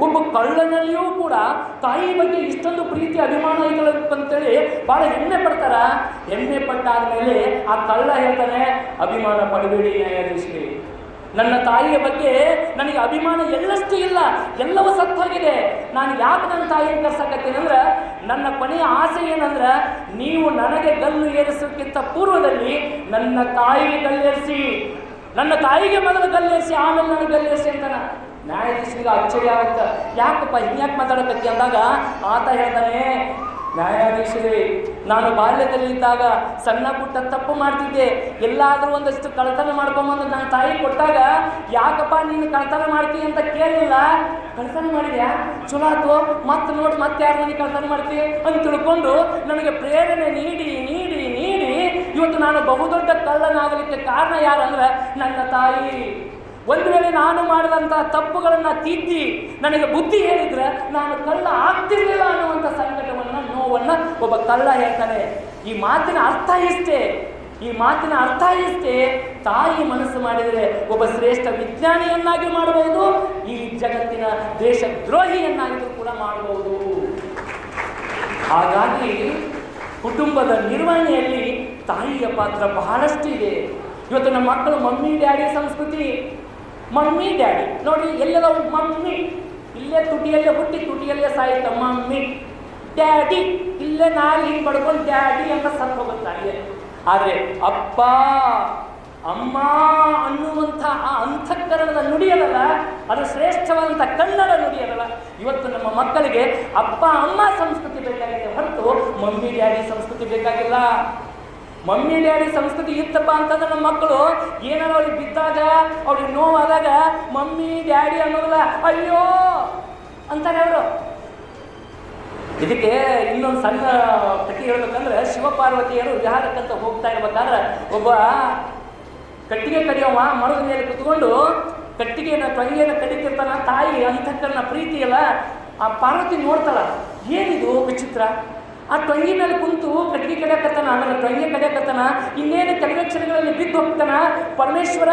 [SPEAKER 2] ಒಬ್ಬ ಕಳ್ಳನಲ್ಲಿಯೂ ಕೂಡ ತಾಯಿ ಬಗ್ಗೆ ಇಷ್ಟೊಂದು ಪ್ರೀತಿ, ಅಭಿಮಾನ ಅಂತೇಳಿ ಭಾಳ ಹೆಮ್ಮೆ ಪಡ್ತಾರ. ಹೆಮ್ಮೆ ಪಟ್ಟಾದ್ಮೇಲೆ ಆ ಕಳ್ಳ ಹೇಳ್ತಾನೆ, ಅಭಿಮಾನ ಪಡಬೇಡಿ ನ್ಯಾಯಾಧೀಶರೇ. ನನ್ನ ತಾಯಿಯ ಬಗ್ಗೆ ನನಗೆ ಅಭಿಮಾನ ಎಲ್ಲಷ್ಟು ಇಲ್ಲ. ಎಲ್ಲವೂ ಸತ್ತೋಗಿದೆ. ನಾನು ಯಾಕೆ ನನ್ನ ತಾಯಿಯನ್ನು ಕರ್ಸಕತ್ತೀನಿ ಅಂದ್ರೆ, ನನ್ನ ಕೊನೆಯ ಆಸೆ ಏನಂದ್ರೆ, ನೀವು ನನಗೆ ಗಲ್ಲು ಏರಿಸೋಕ್ಕಿಂತ ಪೂರ್ವದಲ್ಲಿ ನನ್ನ ತಾಯಿಗೆ ಗಲ್ಲೇರಿಸಿ. ನನ್ನ ತಾಯಿಗೆ ಮೊದಲು ಗಲ್ಲೇರಿಸಿ, ಆಮೇಲೆ ನನಗೆ ಗಲ್ಲೇರಿಸಿ ಅಂತಾನ. ನ್ಯಾಯಾಧೀಶರಿಗೆ ಅಚ್ಚರಿ ಆಗುತ್ತೆ. ಯಾಕಪ್ಪ ಹಿಂಗ್ಯಾಕೆ ಮಾತಾಡಕತ್ತಿ ಅಂದಾಗ, ಆತ ಹೇಳ್ತಾನೆ ನ್ಯಾಯಾಧೀಶರೇ, ನಾನು ಬಾಲ್ಯದಲ್ಲಿದ್ದಾಗ ಸಣ್ಣ ಪುಟ್ಟ ತಪ್ಪು ಮಾಡ್ತಿದ್ದೆ. ಎಲ್ಲಾದರೂ ಒಂದಷ್ಟು ಕಳತನ ಮಾಡ್ಕೊಂಬಂದು ನನ್ನ ತಾಯಿ ಕೊಟ್ಟಾಗ, ಯಾಕಪ್ಪ ನೀನು ಕಳತನ ಮಾಡ್ತೀಯ ಅಂತ ಕೇಳಲಿಲ್ಲ ಕಳ್ತನ ಮಾಡಿದ್ಯಾ? ಚಲೋ ಆಯ್ತು ಮತ್ತೆ ನೋಡಿ ಮತ್ತೆ ಯಾರು ನನಗೆ ಕಳತನ ಮಾಡ್ತೀವಿ ಅಂತ ತಿಳ್ಕೊಂಡು ನನಗೆ ಪ್ರೇರಣೆ ನೀಡಿ ನೀಡಿ ನೀಡಿ ಇವತ್ತು ನಾನು ಬಹುದೊಡ್ಡ ಕಳ್ಳನಾಗಲಿಕ್ಕೆ ಕಾರಣ ಯಾರು ಯಾರಂದ್ರೆ ನನ್ನ ತಾಯಿ. ಒಂದು ವೇಳೆ ನಾನು ಮಾಡಿದಂಥ ತಪ್ಪುಗಳನ್ನು ತಿದ್ದಿ ನನಗೆ ಬುದ್ಧಿ ಹೇಳಿದ್ರೆ ನಾನು ಕಳ್ಳ ಆಗ್ತಿರ್ಲಿಲ್ಲ ಅನ್ನುವಂಥ ಸಂಕಟವನ್ನು ಒಬ್ಬ ಕಳ್ಳ ಹೇಳ್ತಾನೆ. ಈ ಮಾತಿನ ಅರ್ಥ ಇಷ್ಟೇ ಈ ಮಾತಿನ ಅರ್ಥ ಇಷ್ಟೇ ತಾಯಿ ಮನಸ್ಸು ಮಾಡಿದರೆ ಒಬ್ಬ ಶ್ರೇಷ್ಠ ವಿಜ್ಞಾನಿಯನ್ನಾಗಿ ಮಾಡಬಹುದು, ಈ ಜಗತ್ತಿನ ದೇಶದ್ರೋಹಿಯನ್ನಾಗಿಯೂ ಕೂಡ ಮಾಡಬಹುದು. ಹಾಗಾಗಿ ಕುಟುಂಬದ ನಿರ್ವಹಣೆಯಲ್ಲಿ ತಾಯಿಯ ಪಾತ್ರ ಬಹಳಷ್ಟು ಇದೆ. ಇವತ್ತು ನಮ್ಮ ಮಕ್ಕಳು ಮಮ್ಮಿ, ಡ್ಯಾಡಿ ಸಂಸ್ಕೃತಿ. Mummy, daddy. ನೋಡಿ, ಎಲ್ಲೆಲ್ಲ ಮಮ್ಮಿ. ಇಲ್ಲೇ ತುಟಿಯಲ್ಲೇ ಹುಟ್ಟಿ ತುಟಿಯಲ್ಲೇ ಸಾಯಿತ ಮಮ್ಮಿ. ಡ್ಯಾಡಿ, ಇಲ್ಲೇ ನಾಲ್ ಹಿಂಗೆ ಪಡ್ಕೊಂಡು ಡ್ಯಾಡಿ ಅಂತ ಸತ್ತು ಹೋಗುತ್ತಾರೆ ಆದರೆ ಅಪ್ಪ, ಅಮ್ಮ ಅನ್ನುವಂಥ ಆ ಅಂತಃಕರಣದ ನುಡಿಯಲ್ಲ ಅದು ಶ್ರೇಷ್ಠವಾದಂಥ ಕನ್ನಡ ನುಡಿಯಲ್ಲ ಇವತ್ತು ನಮ್ಮ ಮಕ್ಕಳಿಗೆ ಅಪ್ಪ, ಅಮ್ಮ ಸಂಸ್ಕೃತಿ ಬೇಕಾಗಿದೆ ಹೊರತು ಮಮ್ಮಿ, ಡ್ಯಾಡಿ ಸಂಸ್ಕೃತಿ ಬೇಕಾಗಿಲ್ಲ. ಮಮ್ಮಿ, ಡ್ಯಾಡಿ ಸಂಸ್ಕೃತಿ ಇತ್ತಪ್ಪ ಅಂತಂದ್ರೆ ನಮ್ಮ ಮಕ್ಕಳು ಏನಾದ್ರು ಅವ್ರಿಗೆ ಬಿದ್ದಾಗ ಅವ್ರಿಗೆ ನೋವಾದಾಗ, ಮಮ್ಮಿ, ಡ್ಯಾಡಿ ಅನ್ನೋದಲ್ಲ, ಅಯ್ಯೋ, ಅಂತಾರೆ ಅವರು. ಇದಕ್ಕೆ ಇನ್ನೊಂದು ಸಣ್ಣ ಕಥೆ ಹೇಳ್ಬೇಕಂದ್ರೆ ಶಿವಪಾರ್ವತಿಯರು ವಿಹಾರಕ್ಕಂತ ಹೋಗ್ತಾ ಇರ್ಬೇಕಾದ್ರೆ ಒಬ್ಬ ಕಟ್ಟಿಗೆ ಕಡಿಯವ ಮರದ ಮೇಲೆ ಕುತ್ಕೊಂಡು ಕಟ್ಟಿಗೆನ ತಂಗಿಯನ್ನು ಕಡಿತಿರ್ತಾನ ತಾಯಿ ಅಂತಃಕರಣ ಪ್ರೀತಿ ಅಲ್ಲ ಆ ಪಾರ್ವತಿ ನೋಡ್ತಾಳ. ಏನಿದು ವಿಚಿತ್ರ? ಆ ತೊಂಗಿ ಮೇಲೆ ಕುಂತು ಕಟ್ಟಿಗೆ ಕಡಿಯಕತ್ತಾನ, ಆಮೇಲೆ ತೊಂಗೆ ಕಡಿಯಕತ್ತಾನ, ಇನ್ನೇನು ಕಡಿಮೆ ಬಿದ್ದು ಹೋಗ್ತಾನ? ಪರಮೇಶ್ವರ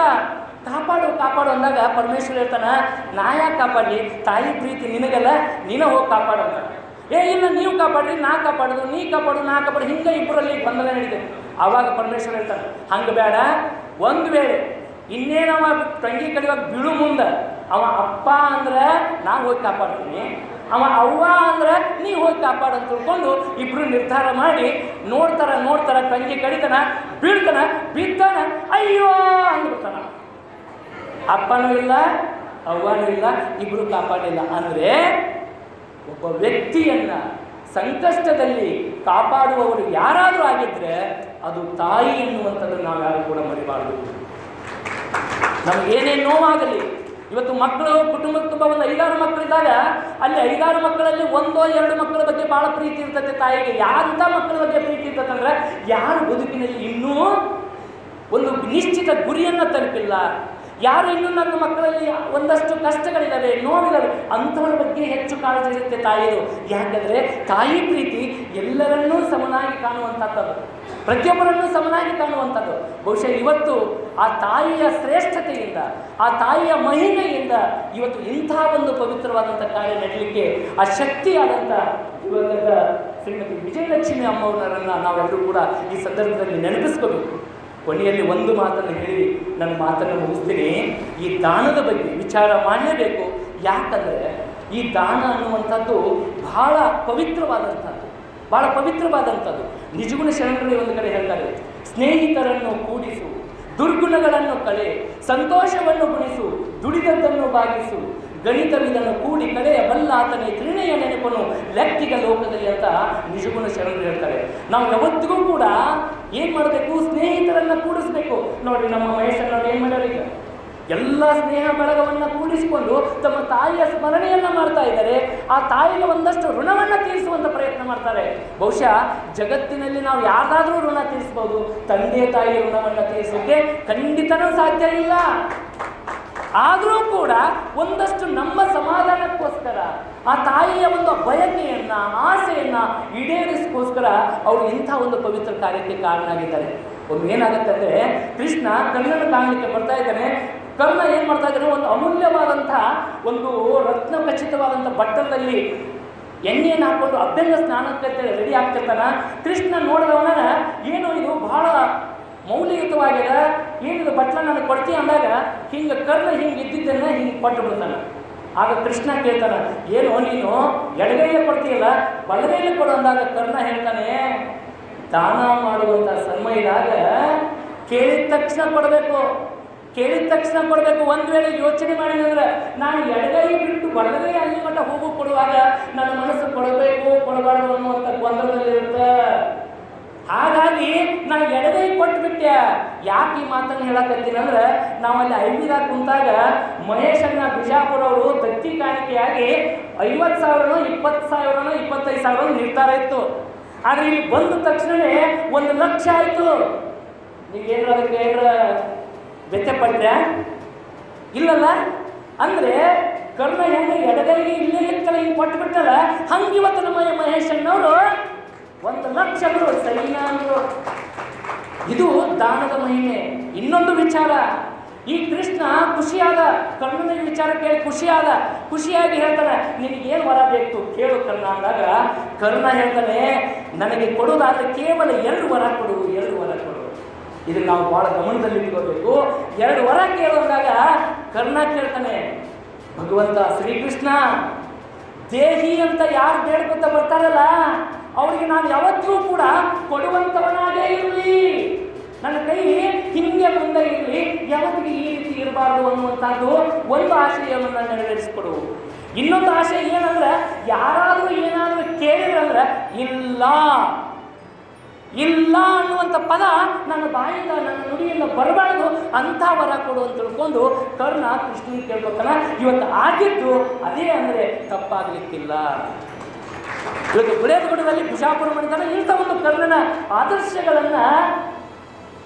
[SPEAKER 2] ಕಾಪಾಡು ಕಾಪಾಡು ಅಂದಾಗ ಪರಮೇಶ್ವರ ಹೇಳ್ತಾನ, ನಾ ಯಾಕೆ ಕಾಪಾಡಲಿ? ತಾಯಿ ಪ್ರೀತಿ ನಿನಗಲ್ಲ, ನೀನ ಹೋಗಿ ಕಾಪಾಡು ಅಂತ. ಏ ಇಲ್ಲ ನೀವು ಕಾಪಾಡ್ರಿ, ನಾ ಕಾಪಾಡೋದು, ನೀ ಕಾಪಾಡು, ನಾ ಕಾಪಾಡು. ಹಿಂಗೆ ಇಬ್ಬರಲ್ಲಿ ಬಂದಲ ನಡೀತದೆ ಆವಾಗ ಪರಮೇಶ್ವರ ಹೇಳ್ತಾರೆ ಹಂಗೆ ಬೇಡ, ಒಂದು ವೇಳೆ ಇನ್ನೇನವ ತಂಗಿ ಕಡಿವಾಗ ಬಿಳು ಮುಂದೆ, ಅವ ಅಪ್ಪ ಅಂದ್ರೆ ನಾ ಹೋಗಿ ಕಾಪಾಡ್ತೀನಿ, ಅವ ಅವ್ವ ಅಂದ್ರೆ ನೀ ಹೋಗಿ ಕಾಪಾಡು ಅಂತ ತಿಳ್ಕೊಂಡು ಇಬ್ರು ನಿರ್ಧಾರ ಮಾಡಿ ನೋಡ್ತಾರ ನೋಡ್ತಾರ, ತಂಗಿ ಕಡಿತನ ಬೀಳ್ತಾನ ಬಿದ್ದಾನ ಅಯ್ಯೋ ಅಂದ್ಬಿಡ್ತಾನ. ಅಪ್ಪನೂ ಇಲ್ಲ, ಅವ್ವನೂ ಇಲ್ಲ, ಇಬ್ರು ಕಾಪಾಡಿಲ್ಲ. ಅಂದ್ರೆ ಒಬ್ಬ ವ್ಯಕ್ತಿಯನ್ನ ಸಂಕಷ್ಟದಲ್ಲಿ ಕಾಪಾಡುವವರು ಯಾರಾದರೂ ಆಗಿದ್ರೆ ಅದು ತಾಯಿ ಎನ್ನುವಂಥದ್ದು ನಾವು ಯಾರು ಕೂಡ ಮರಿಬಾರ್ದು. ನಮಗೇನೇನು ನೋವಾಗಲಿ, ಇವತ್ತು ಮಕ್ಕಳು, ಕುಟುಂಬದ ತುಂಬ ಒಂದು ಐದಾರು ಮಕ್ಕಳಿದ್ದಾಗ ಅಲ್ಲಿ ಐದಾರು ಮಕ್ಕಳಲ್ಲಿ ಒಂದೋ ಎರಡು ಮಕ್ಕಳ ಬಗ್ಗೆ ಭಾಳ ಪ್ರೀತಿ ಇರ್ತದೆ ತಾಯಿಗೆ. ಯಾರಂಥ ಮಕ್ಕಳ ಬಗ್ಗೆ ಪ್ರೀತಿ ಇರ್ತದೆ ಯಾರು ಬದುಕಿನಲ್ಲಿ ಇನ್ನೂ ಒಂದು ನಿಶ್ಚಿತ ಗುರಿಯನ್ನು ತಲುಪಿಲ್ಲ. ಯಾರು ಇನ್ನೂ ನನ್ನ ಮಕ್ಕಳಲ್ಲಿ ಒಂದಷ್ಟು ಕಷ್ಟಗಳಿದ್ದಾವೆ ನೋವಿದ್ದಾವೆ ಅಂಥವ್ರ ಬಗ್ಗೆ ಹೆಚ್ಚು ಕಾಳಜಿ ಇರುತ್ತೆ ತಾಯಿದು. ಯಾಕಂದರೆ ತಾಯಿ ಪ್ರೀತಿ ಎಲ್ಲರನ್ನೂ ಸಮನಾಗಿ ಕಾಣುವಂಥದ್ದು ಪ್ರತಿಯೊಬ್ಬರನ್ನು ಸಮನಾಗಿ ಕಾಣುವಂಥದ್ದು. ಬಹುಶಃ ಇವತ್ತು ಆ ತಾಯಿಯ ಶ್ರೇಷ್ಠತೆಯಿಂದ, ಆ ತಾಯಿಯ ಮಹಿಮೆಯಿಂದ ಇವತ್ತು ಇಂಥ ಒಂದು ಪವಿತ್ರವಾದಂಥ ಕಾರ್ಯ ನಡೀಲಿಕ್ಕೆ ಆ ಶಕ್ತಿಯಾದಂಥ ದಿವಂಗತ ಶ್ರೀಮತಿ ವಿಜಯಲಕ್ಷ್ಮಿ ಅಮ್ಮವರನ್ನು ನಾವೆಲ್ಲರೂ ಕೂಡ ಈ ಸಂದರ್ಭದಲ್ಲಿ ನೆನಪಿಸ್ಕೋಬೇಕು. ಕೊನೆಯಲ್ಲಿ ಒಂದು ಮಾತನ್ನು ಹೇಳಿ ನನ್ನ ಮಾತನ್ನು ಮುಗಿಸ್ತೀನಿ. ಈ ದಾನದ ಬಗ್ಗೆ ವಿಚಾರ ಮಾಡಲೇಬೇಕು. ಯಾಕಂದರೆ ಈ ದಾನ ಅನ್ನುವಂಥದ್ದು ಬಹಳ ಪವಿತ್ರವಾದಂಥದ್ದು. ಬಹಳ ಪವಿತ್ರವಾದಂಥದ್ದು. ನಿಜಗುಣ ಶರಣರು ಒಂದು ಕಡೆ ಹೇಳ್ತಾರೆ, ಸ್ನೇಹಿತರನ್ನು ಕೂಡಿಸು, ದುರ್ಗುಣಗಳನ್ನು ಕಳೆ, ಸಂತೋಷವನ್ನು ಗುಣಿಸು, ದುಡಿದದ್ದನ್ನು ಭಾಗಿಸು ಗಣಿತವಿದನ್ನು ಕೂಡಿ ಕಡೆಯ ಬಲ್ಲಾತನೇ ತ್ರಿಣೆಯ ನೆನಪನ್ನು ಲೆಕ್ಕಿಗ ಲೋಕದಲ್ಲಿ ಅಂತ ನಿಜಗುಣ ಶರಣರು ಹೇಳ್ತಾರೆ. ನಾವು ಯಾವತ್ತಿಗೂ ಕೂಡ ಏನು ಮಾಡಬೇಕು? ಸ್ನೇಹಿತರನ್ನ ಕೂಡಿಸ್ಬೇಕು. ನೋಡಿ ನಮ್ಮ ಮಹೇಶನವ್ರು ಏನು ಮಾಡ್ಯಾರ ಈಗ? ಎಲ್ಲ ಸ್ನೇಹ ಬಳಗವನ್ನು ಕೂಡಿಸಿಕೊಂಡು ತಮ್ಮ ತಾಯಿಯ ಸ್ಮರಣೆಯನ್ನ ಮಾಡ್ತಾ ಇದ್ದಾರೆ. ಆ ತಾಯಿಗೆ ಒಂದಷ್ಟು ಋಣವನ್ನು ತೀರಿಸುವಂತ ಪ್ರಯತ್ನ ಮಾಡ್ತಾರೆ. ಬಹುಶಃ ಜಗತ್ತಿನಲ್ಲಿ ನಾವು ಯಾರಾದರೂ ಋಣ ತೀರಿಸ್ಬೋದು. ತಂದೆ ತಾಯಿಯ ಋಣವನ್ನು ತೀರಿಸೋಕ್ಕೆ ಖಂಡಿತನೂ ಸಾಧ್ಯ ಇಲ್ಲ. ಆದರೂ ಕೂಡ ಒಂದಷ್ಟು ನಮ್ಮ ಸಮಾಧಾನಕ್ಕೋಸ್ಕರ, ಆ ತಾಯಿಯ ಒಂದು ಬಯಕೆಯನ್ನು, ಆಸೆಯನ್ನು ಈಡೇರಿಸೋಸ್ಕರ ಅವರು ಇಂಥ ಒಂದು ಪವಿತ್ರ ಕಾರ್ಯಕ್ಕೆ ಕಾರಣ ಆಗಿದ್ದಾರೆ ಒಂದು ಏನಾಗುತ್ತೆ ಅಂದರೆ, ಕೃಷ್ಣ ಕಣ್ಣನ್ನು ಕಾಣಲಿಕ್ಕೆ ಬರ್ತಾ ಇದ್ದಾನೆ. ಕರ್ಣ ಏನು ಮಾಡ್ತಾ ಇದ್ದಾನೆ? ಒಂದು ಅಮೂಲ್ಯವಾದಂಥ ಒಂದು ರತ್ನ ಖಚಿತವಾದಂಥ ಬಟ್ಟಲಲ್ಲಿ ಎಣ್ಣೆಯನ್ನು ಹಾಕೊಂಡು ಅಭ್ಯಂಗ ಸ್ನಾನಕ್ಕೆ ರೆಡಿ ಆಗ್ತಿರ್ತಾನ. ಕೃಷ್ಣ ನೋಡಿದವನ ಏನು ಇದು ಬಹಳ ಮೌಲ್ಯಯುತವಾಗ್ಯದ ಏನಿದು ಬಟ್ಲ ನನಗೆ ಕೊಡ್ತೀನಿ ಅಂದಾಗ ಹಿಂಗೆ ಕರ್ಣ ಹಿಂಗೆ ಇದ್ದಿದ್ದನ್ನ ಹಿಂಗೆ ಕೊಟ್ಟು ಬಿಡ್ತಾನೆ. ಆಗ ಕೃಷ್ಣ ಕೇಳ್ತಾನೆ, ಏನು ನೀನು ಎಡಗೈಲೆ ಕೊಡ್ತೀಯಲ್ಲ ಬಲಗೈಲೆ ಕೊಡು ಅಂದಾಗ ಕರ್ಣ ಹೇಳ್ತಾನೆ, ದಾನ ಮಾಡುವಂಥ ಸಮಯದಾಗ ಕೇಳಿದ ತಕ್ಷಣ ಕೊಡಬೇಕು, ಕೇಳಿದ ತಕ್ಷಣ ಕೊಡಬೇಕು, ಒಂದು ವೇಳೆ ಯೋಚನೆ ಮಾಡಿದಂದ್ರೆ ನಾನು ಎಡಗೈ ಬಿಟ್ಟು ಬಲಗೈ ಅಲ್ಲಿ ಮಟ್ಟ ಹೋಗು ಕೊಡುವಾಗ ನನ್ನ ಮನಸ್ಸು ಕೊಡಬೇಕು, ಕೊಡಬಾರ್ದು ಅನ್ನುವಂಥ ಗೊಂದಲದಲ್ಲಿರುತ್ತೆ ಹಾಗಾಗಿ ನಾನು ಎಡಗೈ ಕೊಟ್ಬಿಟ್ಟೆ ಯಾಕೆ ಈ ಮಾತನ್ನು ಹೇಳಕತ್ತೀನಿ ಅಂದ್ರೆ ನಾವಲ್ಲಿ ಐವಿದಾಗ ಕುಂತಾಗ ಮಹೇಶನ್ನ ಬಿಜಾಪುರ ಅವರು ದತ್ತಿ ಕಾಣಿಕೆಯಾಗಿ ಐವತ್ತು ಸಾವಿರನೋ, ಇಪ್ಪತ್ತು ಸಾವಿರನೋ, ಇಪ್ಪತ್ತೈದು ಸಾವಿರ ನಿರ್ಧಾರ ಇತ್ತು. ಆದರೆ ಇಲ್ಲಿ ಬಂದ ತಕ್ಷಣವೇ ಒಂದು ಲಕ್ಷ ಆಯಿತು. ನೀವೇನು ಅದಕ್ಕೆ ಏನಾರ ವ್ಯತ್ಯ ಪಡ್ತೀರಾ? ಇಲ್ಲಲ್ಲ? ಅಂದ್ರೆ ಕರ್ಣ ಹೆಂಗೆ ಎಡಗೈಗೆ ಇಲ್ಲೇ ಇತ್ತಲ್ಲ, ಹಿಂಗೆ ಕೊಟ್ಬಿಟ್ಟಲ್ಲ ಹಂಗೆ ಇವತ್ತು ನಮ್ಮ ಮಹೇಶ್ ಒಂದು ಲಕ್ಷ ಅಂದ್ರು ಸೈನ್ಯ ಅಂದ್ರು. ಇದು ದಾನದ ಮಹಿಮೆ. ಇನ್ನೊಂದು ವಿಚಾರ, ಈ ಕೃಷ್ಣ ಖುಷಿಯಾದ ಕರ್ಣನ ವಿಚಾರ ಕೇಳಿ ಖುಷಿಯಾದ, ಖುಷಿಯಾಗಿ ಹೇಳ್ತಾನೆ, ನಿನಗೇನು ವರ ಬೇಕು? ಕೇಳು ಕರ್ಣ ಅಂದಾಗ, ಕರ್ಣ ಹೇಳ್ತಾನೆ, ನನಗೆ ಕೊಡುವುದಾದ್ರೆ ಕೇವಲ ಎರಡು ವರ ಕೊಡು, ಎರಡು ವರ ಕೊಡು. ಇದನ್ನು ನಾವು ಬಹಳ ಗಮನದಲ್ಲಿ ಇಟ್ಕೋಬೇಕು. ಎರಡು ವರ ಕೇಳೋದಾಗ ಕರ್ಣ ಕೇಳ್ತಾನೆ, ಭಗವಂತ ಶ್ರೀಕೃಷ್ಣ, ದೇಹಿ ಅಂತ ಯಾರು ಬೇಡ್ಕೊತ ಬರ್ತಾರಲ್ಲ ಅವರಿಗೆ ನಾನು ಯಾವತ್ತೂ ಕೂಡ ಕೊಡುವಂಥವನಾಗೇ ಇರಲಿ. ನನ್ನ ಕೈ ಹಿಂಗೆ ಮುಂದೆ ಇರಲಿ. ಯಾವತ್ತಿಗೆ ಈ ರೀತಿ ಇರಬಾರ್ದು ಅನ್ನುವಂಥದ್ದು ಒಂದು ಆಶಯವನ್ನು ನೆರವೇರಿಸಿಕೊಡು. ಇನ್ನೊಂದು ಆಶಯ ಏನಂದ್ರೆ, ಯಾರಾದರೂ ಏನಾದರೂ ಕೇಳಿದ್ರಂದ್ರೆ, ಇಲ್ಲ ಇಲ್ಲ ಅನ್ನುವಂಥ ಪದ ನನ್ನ ಬಾಯಿಂದ ನನ್ನ ನುಡಿಯಿಂದ ಬರಬಾರ್ದು. ಅಂಥ ವರ ಕೊಡು ಅಂತ ತಿಳ್ಕೊಂಡು ಕರ್ಣ ಕೃಷ್ಣನ್ ಕೇಳ್ಕೊತಾನ. ಇವತ್ತು ಆಗಿದ್ದು ಅದೇ ಅಂದರೆ ತಪ್ಪಾಗಲಿಕ್ಕಿಲ್ಲ. ಇವತ್ತು ಗುಳೇದಗುಡದಲ್ಲಿ ಬಿಜಾಪುರ ಮಾಡಿದ್ದಾರೆ ಇಂಥ ಒಂದು ಕರ್ಣನ ಆದರ್ಶಗಳನ್ನು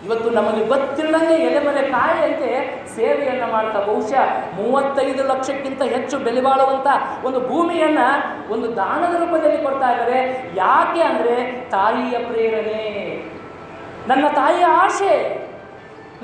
[SPEAKER 2] ಇವತ್ತು ನಮಗೆ ಇವತ್ತಿನ ಎಲೆ ಮನೆ ಕಾಯಿಯಂತೆ ಸೇವೆಯನ್ನು ಮಾಡ್ತಾ, ಬಹುಶಃ ಮೂವತ್ತೈದು ಲಕ್ಷಕ್ಕಿಂತ ಹೆಚ್ಚು ಬೆಲೆ ಬಾಳುವಂಥ ಒಂದು ಭೂಮಿಯನ್ನು ಒಂದು ದಾನದ ರೂಪದಲ್ಲಿ ಕೊಡ್ತಾ ಇದ್ದಾರೆ. ಯಾಕೆ ಅಂದರೆ ತಾಯಿಯ ಪ್ರೇರಣೆ. ನನ್ನ ತಾಯಿಯ ಆಶೆ.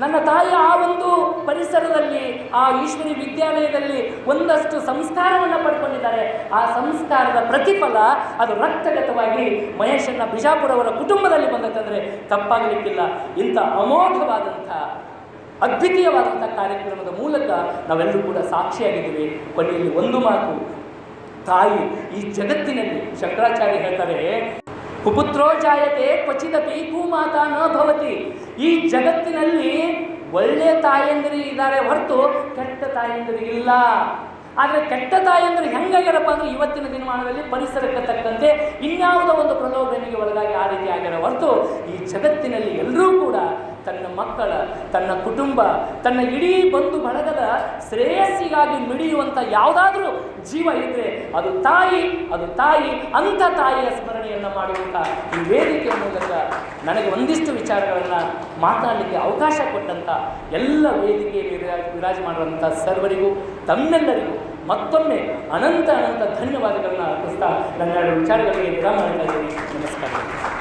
[SPEAKER 2] ನನ್ನ ತಾಯಿ ಆ ಒಂದು ಪರಿಸರದಲ್ಲಿ, ಆ ಈಶ್ವರಿ ವಿದ್ಯಾಲಯದಲ್ಲಿ ಒಂದಷ್ಟು ಸಂಸ್ಕಾರವನ್ನು ಪಡ್ಕೊಂಡಿದ್ದಾರೆ. ಆ ಸಂಸ್ಕಾರದ ಪ್ರತಿಫಲ ಅದು ರಕ್ತಗತವಾಗಿ ಮಹೇಶನ್ನ ಬಿಜಾಪುರವರ ಕುಟುಂಬದಲ್ಲಿ ಬಂದತ್ತಂದರೆ ತಪ್ಪಾಗಲಿಕ್ಕಿಲ್ಲ. ಇಂಥ ಅಮೋಘವಾದಂಥ, ಅದ್ವಿತೀಯವಾದಂಥ ಕಾರ್ಯಕ್ರಮದ ಮೂಲಕ ನಾವೆಲ್ಲರೂ ಕೂಡ ಸಾಕ್ಷಿಯಾಗಿದ್ದೀವಿ. ಕೊನೆಯಲ್ಲಿ ಒಂದು ಮಾತು, ತಾಯಿ ಈ ಜಗತ್ತಿನಲ್ಲಿ ಶಂಕರಾಚಾರ್ಯ ಹೇಳ್ತಾರೆ ಕುಪುತ್ರೋ ಜಾಯತೆ ಕ್ವಚಿದಪಿ ಮಾತಾ ನ ಭವತಿ. ಈ ಜಗತ್ತಿನಲ್ಲಿ ಒಳ್ಳೆಯ ತಾಯಂದಿರಿ ಇದ್ದಾರೆ ಹೊರತು ಕೆಟ್ಟ ತಾಯಂದಿರಿ ಇಲ್ಲ. ಆದರೆ ಕೆಟ್ಟ ತಾಯಂದಿರು ಹೆಂಗಾಗ್ಯಾರಪ್ಪ ಅಂದ್ರೆ ಇವತ್ತಿನ ದಿನಮಾನದಲ್ಲಿ ಪರಿಸರಕ್ಕೆ ತಕ್ಕಂತೆ ಇನ್ಯಾವುದೋ ಒಂದು ಪ್ರಲೋಭನೆಗೆ ಒಳಗಾಗಿ ಆ ರೀತಿ ಆಗ್ಯಾರ ಹೊರತು ಈ ಜಗತ್ತಿನಲ್ಲಿ ಎಲ್ಲರೂ ಕೂಡ ತನ್ನ ಮಕ್ಕಳ, ತನ್ನ ಕುಟುಂಬ, ತನ್ನ ಇಡೀ ಬಂಧು ಬಳಗದ ಶ್ರೇಯಸ್ಸಿಗಾಗಿ ಮಿಡಿಯುವಂಥ ಯಾವುದಾದ್ರೂ ಜೀವ ಇದ್ದರೆ ಅದು ತಾಯಿ ಅದು ತಾಯಿ, ಅಂಥ ತಾಯಿಯ ಸ್ಮರಣೆಯನ್ನು ಮಾಡುವಂಥ ಈ ವೇದಿಕೆ ಮೂಲಕ ನನಗೆ ಒಂದಿಷ್ಟು ವಿಚಾರಗಳನ್ನು ಮಾತಾಡಲಿಕ್ಕೆ ಅವಕಾಶ ಕೊಟ್ಟಂಥ ಎಲ್ಲ ವೇದಿಕೆಯಲ್ಲಿ ವಿರಾಜ ಮಾಡುವಂಥ ಸರ್ವರಿಗೂ, ತಮ್ಮೆಲ್ಲರಿಗೂ ಮತ್ತೊಮ್ಮೆ ಅನಂತ ಅನಂತ ಧನ್ಯವಾದಗಳನ್ನು ಅರ್ಪಿಸ್ತಾ ನನ್ನ ವಿಚಾರಗಳಿಗೆ ವಿರಾಮ ಮಾಡ್ತಾ ನಮಸ್ಕಾರ.